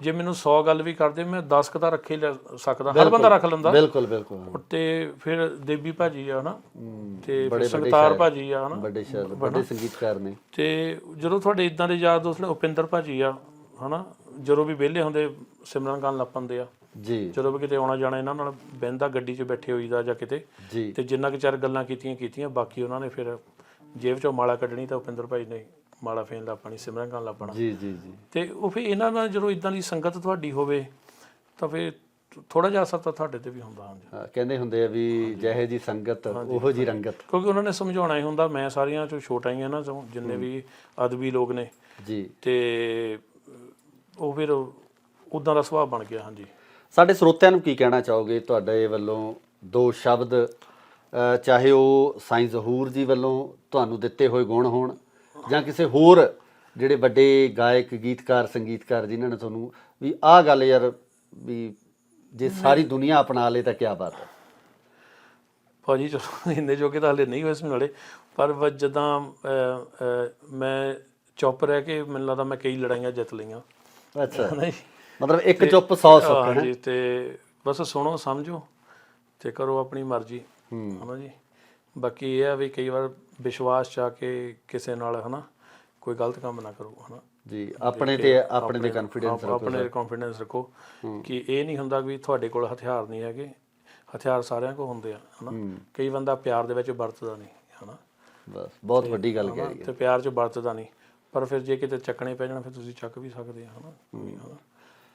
ਜੇ ਮੈਨੂੰ 100 ਗੱਲ ਵੀ ਕਰਦੇ ਮੈਂ 10 ਕ ਤਾਂ ਰੱਖੇ ਲੈ ਸਕਦਾ। ਹਰ ਬੰਦਾ ਰੱਖ ਲੈਂਦਾ। ਬਿਲਕੁਲ ਬਿਲਕੁਲ। ਤੇ ਫਿਰ ਦੇਵੀ ਭਾਜੀ ਆ ਹਨਾ ਤੇ ਫਿਰ ਸੰਗਤਾਰ। ਭਾਜੀ ਆ ਹਨਾ ਵੱਡੇ ਸ਼ਾਇਰ ਵੱਡੇ ਸੰਗੀਤਕਾਰ ਨੇ। ਤੇ ਜਦੋਂ ਤੁਹਾਡੇ ਇਦਾਂ ਦੇ ਯਾਰ ਦੋਸਤ ਨੇ ਉਪਿੰਦਰ ਭਾਜੀ ਆ ਹਨਾ ਜਦੋਂ ਵੀ ਵਿਹਲੇ ਹੁੰਦੇ ਸਿਮਰਨ ਕਰਨ ਲੱਪੰਦੇ ਆ। ਜੀ। ਜਦੋਂ ਵੀ ਕਿਤੇ ਆਉਣਾ ਜਾਣਾ ਇਹਨਾਂ ਨਾਲ ਬਹਿੰਦਾ ਗੱਡੀ 'ਚ ਬੈਠੇ ਹੋਈਦਾ ਜਾਂ ਕਿਤੇ। ਤੇ ਜਿੰਨਾ ਕੁ ਚਿਰ ਗੱਲਾਂ ਕੀਤੀਆਂ ਕੀਤੀਆਂ ਬਾਕੀ ਉਹਨਾਂ ਨੇ ਫਿਰ ਜੇਬ 'ਚੋਂ ਮਾਲਾ ਕੱਢਣੀ ਤਾਂ ਉਪਿੰਦਰ ਭਾਈ ਨੇ ਮਾਲਾ ਫੇਨ ਲਾ ਪਾਣੀ ਸਿਮਰਨ ਕਰਨ ਲਾ ਪਾਣਾ ਜੀ ਜੀ ਜੀ। ਤੇ ਉਹ ਫਿਰ ਇਹਨਾਂ ਨਾਲ ਜਦੋਂ ਇਦਾਂ ਦੀ ਸੰਗਤ ਤੁਹਾਡੀ ਹੋਵੇ ਤਾਂ ਫਿਰ ਥੋੜਾ ਜਿਹਾ ਅਸਰ ਤਾਂ ਤੁਹਾਡੇ ਤੇ ਵੀ ਹੁੰਦਾ ਹਾਂਜੀ। ਹਾਂ, ਕਹਿੰਦੇ ਹੁੰਦੇ ਆ ਵੀ ਜਿਹੇ ਜੀ ਸੰਗਤ ਉਹੋ ਜੀ ਰੰਗਤ। ਕਿਉਂਕਿ ਉਹਨਾਂ ਨੇ ਸਮਝਾਉਣਾ ਹੀ ਹੁੰਦਾ ਮੈਂ ਸਾਰੀਆਂ ਚੋਂ ਛੋਟਾ ਹੀ ਆ ਨਾ ਚੋਂ ਜਿੰਨੇ ਵੀ ਅਦਬੀ ਲੋਕ ਨੇ। ਜੀ। ਤੇ ਉਹ ਫਿਰ ਉਦਾਂ ਦਾ ਸੁਭਾਅ ਬਣ ਗਿਆ ਹਾਂਜੀ। ਸਾਡੇ ਸਰੋਤਿਆਂ ਨੂੰ ਕੀ ਕਹਿਣਾ ਚਾਹੋਗੇ? ਤੁਹਾਡੇ ਵੱਲੋਂ ਦੋ ਸ਼ਬਦ ਅ, ਚਾਹੇ ਉਹ ਸਾਈਂ ਜ਼ਹੂਰ ਜੀ ਵੱਲੋਂ ਤੁਹਾਨੂੰ ਦਿੱਤੇ ਹੋਏ ਗੁਣ ਹੋਣ ਜਾਂ ਕਿਸੇ ਹੋਰ ਜਿਹੜੇ ਵੱਡੇ ਗਾਇਕ ਗੀਤਕਾਰ ਸੰਗੀਤਕਾਰ ਜਿਨ੍ਹਾਂ ਨੇ ਤੁਹਾਨੂੰ ਵੀ ਆਹ ਗੱਲ ਯਾਰ ਵੀ ਜੇ ਸਾਰੀ ਦੁਨੀਆ ਅਪਣਾ ਲੇ ਤਾਂ ਕੀ ਬਾਤ ਹੈ। ਭਾਜੀ ਚਲੋ ਇੰਨੇ ਜੋਗੇ ਤਾਂ ਹਲੇ ਨਹੀਂ ਹੋਏ ਸਮਝਾਲੇ ਪਰ ਜਦਾਂ ਮੈਂ ਚੁੱਪ ਰਹਿ ਕੇ ਮੈਨੂੰ ਲੱਗਦਾ ਮੈਂ ਕਈ ਲੜਾਈਆਂ ਜਿੱਤ ਲਈਆਂ। ਅੱਛਾ। ਮਤਲਬ ਇੱਕ ਚੁੱਪ 100 ਸੁੱਖ ਹੈ ਹਾਂਜੀ ਤੇ ਬਸ ਸੁਣੋ ਸਮਝੋ ਤੇ ਕਰੋ ਆਪਣੀ ਮਰਜ਼ੀ। ਹਨਾ ਜੀ? ਬਾਕੀ ਇਹ ਆ ਵੀ ਕਈ ਵਾਰ ਵਿਸ਼ਵਾਸ ਚ ਕੇ ਕਿਸੇ ਨਾਲ ਹਨਾ ਕੋਈ ਗਲਤ ਕੰਮ ਨਾ ਕਰੋ ਹਨਾ। ਜੀ ਆਪਣੇ ਤੇ ਆਪਣੇ ਤੇ ਕੌਨਫੀਡੈਂਸ ਆਪ- ਆਪਣੇ ਕੌਨਫੀਡੈਂਸ ਰੱਖੋ ਕਿ ਇਹ ਨਹੀਂ ਹੁੰਦਾ ਵੀ ਤੁਹਾਡੇ ਕੋਲ ਹਥਿਆਰ ਨਹੀਂ ਹੈਗੇ। ਹਥਿਆਰ ਸਾਰਿਆਂ ਕੋਲ ਹੁੰਦੇ ਆ ਹਨਾ। ਕਈ ਬੰਦਾ ਪਿਆਰ ਦੇ ਵਿੱਚ ਵਰਤਦਾ ਨਹੀਂ ਹਨਾ। ਬਸ ਬਹੁਤ ਵੱਡੀ ਗੱਲ ਕਹਿ ਰਹੀ ਤੇ ਪਿਆਰ ਚ ਵਰਤਦਾ ਨਹੀਂ। ਪਰ ਫਿਰ ਜੇ ਕਿਤੇ ਚੱਕਣੇ ਪੈ ਜਾਣ ਫਿਰ ਤੁਸੀਂ ਚੱਕ ਵੀ ਸਕਦੇ ਆ ਹਨਾ।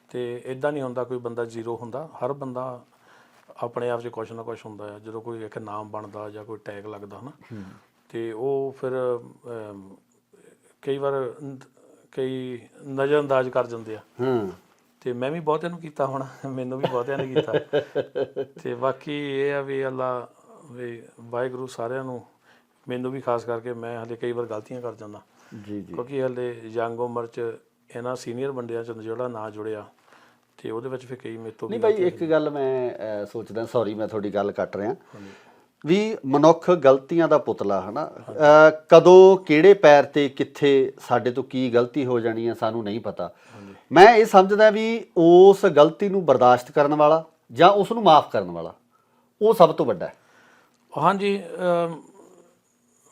ਤੇ ਇਦਾਂ ਨਹੀਂ ਹੁੰਦਾ ਕੋਈ ਬੰਦਾ ਜ਼ੀਰੋ ਹੁੰਦਾ। ਹਰ ਬੰਦਾ ਆਪਣੇ ਆਪ 'ਚ ਕੁਛ ਨਾ ਕੁਛ ਹੁੰਦਾ ਆ। ਜਦੋਂ ਕੋਈ ਇੱਕ ਨਾਮ ਬਣਦਾ ਜਾਂ ਕੋਈ ਟੈਗ ਲੱਗਦਾ ਹਨਾ ਤੇ ਉਹ ਫਿਰ ਕਈ ਵਾਰ ਕਈ ਨਜ਼ਰਅੰਦਾਜ਼ ਕਰ ਜਾਂਦੇ ਆ। ਹਾਂ। ਤੇ ਮੈਂ ਵੀ ਬਹੁਤਿਆਂ ਨੂੰ ਕੀਤਾ ਹੁਣ ਮੈਨੂੰ ਵੀ ਬਹੁਤਿਆਂ ਨੇ ਕੀਤਾ। ਤੇ ਬਾਕੀ ਇਹ ਆ ਵੀ ਅੱਲਾ ਵੀ ਵਾਹਿਗੁਰੂ ਸਾਰਿਆਂ ਨੂੰ ਮੈਨੂੰ ਵੀ ਖਾਸ ਕਰਕੇ ਮੈਂ ਹਲੇ ਕਈ ਵਾਰ ਗਲਤੀਆਂ ਕਰ ਜਾਂਦਾ। ਜੀ ਜੀ। ਕਿਉਂਕਿ ਹਲੇ ਯੰਗ ਉਮਰ ਚ ਇਹਨਾਂ ਸੀਨੀਅਰ ਬੰਦਿਆਂ ਚ ਜਿਹੜਾ ਨਾਂ ਜੁੜਿਆ ਤੇ ਉਹਦੇ ਵਿੱਚ ਫਿਰ ਕਈ ਮੇਰੇ ਤੋਂ ਨਹੀਂ ਭਾਈ ਇੱਕ ਗੱਲ ਮੈਂ ਸੋਚਦਾ ਸੌਰੀ ਮੈਂ ਤੁਹਾਡੀ ਗੱਲ ਕੱਟ ਰਿਹਾ। ਵੀ ਮਨੁੱਖ ਗਲਤੀਆਂ ਦਾ ਪੁਤਲਾ ਹਨਾ? ਕਦੋਂ ਕਿਹੜੇ ਪੈਰ ਤੇ ਕਿੱਥੇ ਸਾਡੇ ਤੋਂ ਕੀ ਗਲਤੀ ਹੋ ਜਾਣੀ ਹੈ ਸਾਨੂੰ ਨਹੀਂ ਪਤਾ। ਮੈਂ ਇਹ ਸਮਝਦਾ ਵੀ ਉਸ ਗਲਤੀ ਨੂੰ ਬਰਦਾਸ਼ਤ ਕਰਨ ਵਾਲਾ ਜਾਂ ਉਸ ਨੂੰ ਮਾਫ ਕਰਨ ਵਾਲਾ ਉਹ ਸਭ ਤੋਂ ਵੱਡਾ ਹੈ। ਹਾਂਜੀ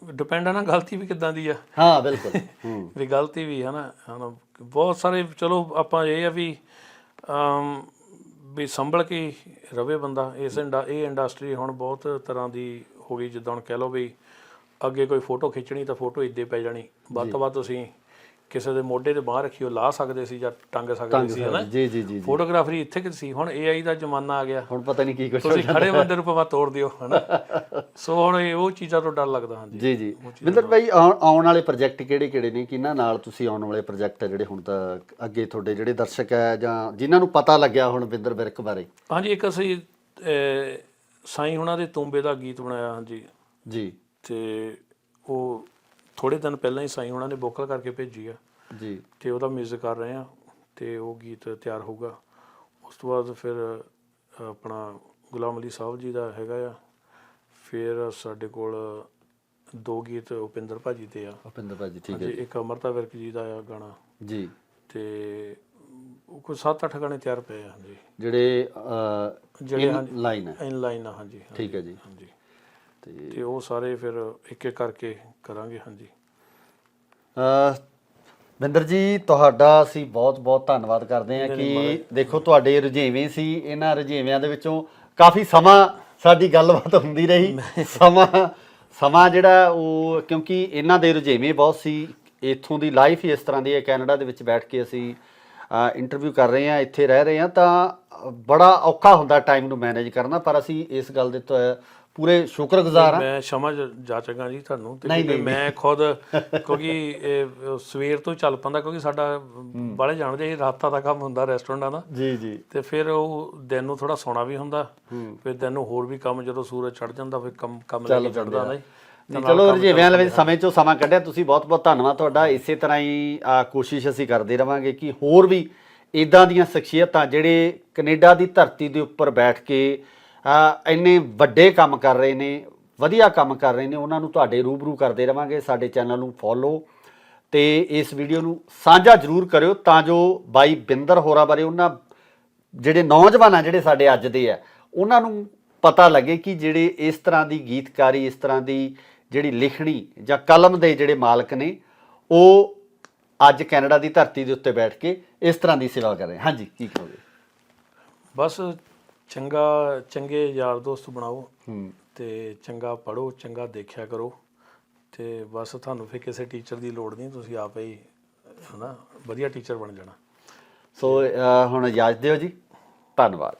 ਡਿਪੈਂਡ ਆ ਨਾ ਗਲਤੀ ਵੀ ਕਿੱਦਾਂ ਦੀ ਆ। ਹਾਂ ਬਿਲਕੁਲ। ਹੂੰ। ਵੀ ਗਲਤੀ ਵੀ ਹੈ ਨਾ ਬਹੁਤ ਸਾਰੇ ਚਲੋ ਆਪਾਂ ਇਹ ਆ ਵੀ ਵੀ ਸੰਭਲ ਕੇ ਰਵੇ ਬੰਦਾ। ਇਸ ਇੰਡਾ ਇਹ ਇੰਡਸਟਰੀ ਹੁਣ ਬਹੁਤ ਤਰ੍ਹਾਂ ਦੀ ਹੋ ਗਈ ਜਿੱਦਾਂ ਹੁਣ ਕਹਿ ਲਓ ਵੀ ਅੱਗੇ ਕੋਈ ਫੋਟੋ ਖਿੱਚਣੀ ਤਾਂ ਫੋਟੋ ਇੱਦੇ ਪੈ ਜਾਣੀ। ਵੱਧ ਤੋਂ ਵੱਧ ਤੁਸੀਂ ਕਿਸੇ ਦੇ ਮੋਢੇ ਤੇ ਬਾਹ ਰੱਖਿਓ ਲਾ ਸਕਦੇ ਸੀ ਜਾਂ ਟੰਗ ਸਕਦੇ ਸੀ ਹਨਾ? ਜੀ ਜੀ ਜੀ ਫੋਟੋਗ੍ਰਾਫਰੀ ਇੱਥੇ ਕਿ ਸੀ? ਹੁਣ AI ਦਾ ਜ਼ਮਾਨਾ ਆ ਗਿਆ। ਹੁਣ ਪਤਾ ਨਹੀਂ ਕੀ ਕੁਛ ਤੁਸੀਂ ਖੜੇ ਬੰਦੇ ਨੂੰ ਭਾਵੇਂ ਤੋੜ ਦਿਓ ਹਨਾ? ਸੋ ਹੁਣ ਇਹ ਉਹ ਚੀਜ਼ਾਂ ਤੋਂ ਡਰ ਲੱਗਦਾ ਹਾਂਜੀ। ਜੀ ਜੀ। ਵਿੰਦਰ ਭਾਈ ਆਉਣ ਵਾਲੇ ਪ੍ਰੋਜੈਕਟ ਕਿਹੜੇ ਕਿਹੜੇ ਨੇ? ਕਿਹਨਾਂ ਨਾਲ ਤੁਸੀਂ ਆਉਣ ਵਾਲੇ ਪ੍ਰੋਜੈਕਟ ਜਿਹੜੇ ਹੁਣ ਤੱਕ ਅੱਗੇ ਤੁਹਾਡੇ ਜਿਹੜੇ ਦਰਸ਼ਕ ਹੈ ਜਾਂ ਜਿਨ੍ਹਾਂ ਨੂੰ ਪਤਾ ਲੱਗਿਆ ਹੁਣ ਵਿੰਦਰ ਵਿਰਕ ਬਾਰੇ? ਹਾਂਜੀ ਇੱਕ ਅਸੀਂ ਸਾਈਂ ਹੁਣਾਂ ਦੇ ਤੁੰਬੇ ਦਾ ਗੀਤ ਬਣਾਇਆ ਹਾਂਜੀ। ਜੀ। ਤੇ ਉਹ ਥੋੜੇ ਦਿਨ ਪਹਿਲਾਂ ਹੀ ਸਾਈਂ ਹੁਣਾਂ ਨੇ ਵੋਕਲ ਕਰਕੇ ਭੇਜੀ ਆ। ਜੀ। ਤੇ ਉਹਦਾ ਮਿਊਜ਼ਿਕ ਕਰ ਰਹੇ ਆ ਤੇ ਉਹ ਗੀਤ ਤਿਆਰ ਹੋਊਗਾ। ਉਸ ਤੋਂ ਬਾਅਦ ਫਿਰ ਆਪਣਾ ਗੁਲਾਮ ਅਲੀ ਸਾਹਿਬ ਜੀ ਦਾ ਹੈਗਾ ਆ। ਫਿਰ ਸਾਡੇ ਕੋਲ ਦੋ ਗੀਤ ਉਪਿੰਦਰ ਭਾਜੀ ਤੇ ਆ। ਭੁਪਿੰਦਰ ਭਾਜੀ ਠੀਕ ਹੈ ਤੇ ਇੱਕ ਅਮਰਤਾ ਵਿਰਕ ਜੀ ਦਾ ਆ ਗਾਣਾ। ਜੀ। ਤੇ ਉਹ ਕੋਈ 7-8 ਗਾਣੇ ਤਿਆਰ ਪਏ ਆ ਹਾਂਜੀ। ਜਿਹੜੇ ਜਿਹੜੇ ਲਾਈਨ ਹੈ। ਇਨ ਲਾਈਨ ਆ ਹਾਂਜੀ ਹਾਂਜੀ, ਠੀਕ ਹੈ ਜੀ। ਹਾਂਜੀ। ਤੇ ਉਹ ਸਾਰੇ ਫਿਰ ਇੱਕ ਇੱਕ ਕਰਕੇ ਕਰਾਂਗੇ ਹਾਂਜੀ। ਵਿੰਦਰ ਜੀ ਤੁਹਾਡਾ ਅਸੀਂ ਬਹੁਤ ਬਹੁਤ ਧੰਨਵਾਦ ਕਰਦੇ ਹਾਂ ਕਿ ਦੇਖੋ ਤੁਹਾਡੇ ਰੁਝੇਵੇਂ ਸੀ। ਇਹਨਾਂ ਰੁਝੇਵਿਆਂ ਦੇ ਵਿੱਚੋਂ ਕਾਫੀ ਸਮਾਂ ਸਾਡੀ ਗੱਲਬਾਤ ਹੁੰਦੀ ਰਹੀ। ਸਮਾਂ ਸਮਾਂ ਜਿਹੜਾ ਉਹ ਕਿਉਂਕਿ ਇਹਨਾਂ ਦੇ ਰੁਝੇਵੇਂ ਬਹੁਤ ਸੀ। ਇੱਥੋਂ ਦੀ ਲਾਈਫ ਹੀ ਇਸ ਤਰ੍ਹਾਂ ਦੀ ਹੈ। ਕੈਨੇਡਾ ਦੇ ਵਿੱਚ ਬੈਠ ਕੇ ਅਸੀਂ ਇੰਟਰਵਿਊ ਕਰ ਰਹੇ ਹਾਂ ਇੱਥੇ ਰਹਿ ਰਹੇ ਹਾਂ ਤਾਂ ਬੜਾ ਔਖਾ ਹੁੰਦਾ ਟਾਈਮ ਨੂੰ ਮੈਨੇਜ ਕਰਨਾ। ਪਰ ਅਸੀਂ ਇਸ ਗੱਲ ਦੇ ਤੋਂ ਪੂਰੇ ਸ਼ੁਕਰਗੁਜ਼ਾਰ ਹਾਂ। ਮੈਂ ਸਮਝ ਜਾਚਾਂਗਾ ਜੀ ਤੁਹਾਨੂੰ ਤੇ ਮੈਂ ਖੁਦ ਕਿਉਂਕਿ ਸਵੇਰ ਤੋਂ ਚੱਲ ਪੰਦਾ ਕਿਉਂਕਿ ਸਾਡਾ ਬਾਲੇ ਜਾਣਦੇ ਇਹ ਰਾਤਾਂ ਦਾ ਕੰਮ ਹੁੰਦਾ ਰੈਸਟੋਰੈਂਟਾਂ ਦਾ। ਜੀ ਜੀ। ਤੇ ਫਿਰ ਉਹ ਦਿਨ ਨੂੰ ਥੋੜਾ ਸੌਣਾ ਵੀ ਹੁੰਦਾ। ਫਿਰ ਦਿਨ ਨੂੰ ਹੋਰ ਵੀ ਕੰਮ ਜਦੋਂ ਸੂਰਜ ਚੜ ਜਾਂਦਾ ਫਿਰ ਕੰਮ ਕੰਮ ਲੈ ਕੇ ਚੜਦਾ ਨਾ ਜੀ ਨਹੀਂ ਚਲੋ ਰਜੇਵਿਆਂ ਦੇ ਵਿੱਚ ਸਮੇਂ ਚੋਂ ਸਮਾਂ ਕੱਢਿਆ। ਤੁਸੀਂ ਬਹੁਤ ਬਹੁਤ ਧੰਨਵਾਦ ਤੁਹਾਡਾ। ਇਸੇ ਤਰ੍ਹਾਂ ਹੀ ਆ ਕੋਸ਼ਿਸ਼ ਅਸੀਂ ਕਰਦੇ ਰਵਾਂਗੇ ਕਿ ਹੋਰ ਵੀ ਇਦਾਂ ਦੀਆਂ ਸ਼ਖਸੀਅਤਾਂ ਜਿਹੜੇ ਕੈਨੇਡਾ ਦੀ ਧਰਤੀ ਦੇ ਉੱਪਰ ਬੈਠ ਕੇ ਇੰਨੇ ਵੱਡੇ ਕੰਮ ਕਰ ਰਹੇ ਨੇ, ਵਧੀਆ ਕੰਮ ਕਰ ਰਹੇ ਨੇ, ਉਹਨਾਂ ਨੂੰ ਤੁਹਾਡੇ ਰੂਬਰੂ ਕਰਦੇ ਰਵਾਂਗੇ, ਸਾਡੇ ਚੈਨਲ ਨੂੰ ਫੋਲੋ ਤੇ ਇਸ ਵੀਡੀਓ ਨੂੰ ਸਾਂਝਾ ਜ਼ਰੂਰ ਕਰਿਓ ਤਾਂ ਜੋ ਬਾਈ ਬਿੰਦਰ ਹੋਰਾਂ ਬਾਰੇ ਉਹਨਾਂ ਜਿਹੜੇ ਨੌਜਵਾਨ ਆ, ਜਿਹੜੇ ਸਾਡੇ ਅੱਜ ਦੇ ਆ, ਉਹਨਾਂ ਨੂੰ ਪਤਾ ਲੱਗੇ ਕਿ ਜਿਹੜੇ ਇਸ ਤਰ੍ਹਾਂ ਦੀ ਗੀਤਕਾਰੀ, ਇਸ ਤਰ੍ਹਾਂ ਦੀ ਜਿਹੜੀ ਲਿਖਣੀ ਜਾਂ ਕਲਮ ਦੇ ਜਿਹੜੇ ਮਾਲਕ ਨੇ, ਉਹ ਅੱਜ ਕੈਨੇਡਾ ਦੀ ਧਰਤੀ ਦੇ ਉੱਤੇ ਬੈਠ ਕੇ ਇਸ ਤਰ੍ਹਾਂ ਦੀ ਸੇਵਾ ਕਰ ਰਹੇ। ਹਾਂਜੀ, ਕੀ ਕਹੋਗੇ? ਬਸ ਚੰਗਾ ਚੰਗੇ ਯਾਰ ਦੋਸਤ ਬਣਾਓ ਹੂੰ। ਤੇ ਚੰਗਾ ਪੜੋ ਚੰਗਾ ਦੇਖਿਆ ਕਰੋ ਤੇ ਬਸ ਤੁਹਾਨੂੰ ਫਿਰ ਕਿਸੇ ਟੀਚਰ ਦੀ ਲੋੜ ਨਹੀਂ ਤੁਸੀਂ ਆਪੇ ਹੀ ਹਨਾ ਵਧੀਆ ਟੀਚਰ ਬਣ ਜਾਣਾ। ਸੋ ਅਹ, ਹੁਣ ਇਜਾਜ਼ਤ ਦਿਓ ਜੀ। ਧੰਨਵਾਦ।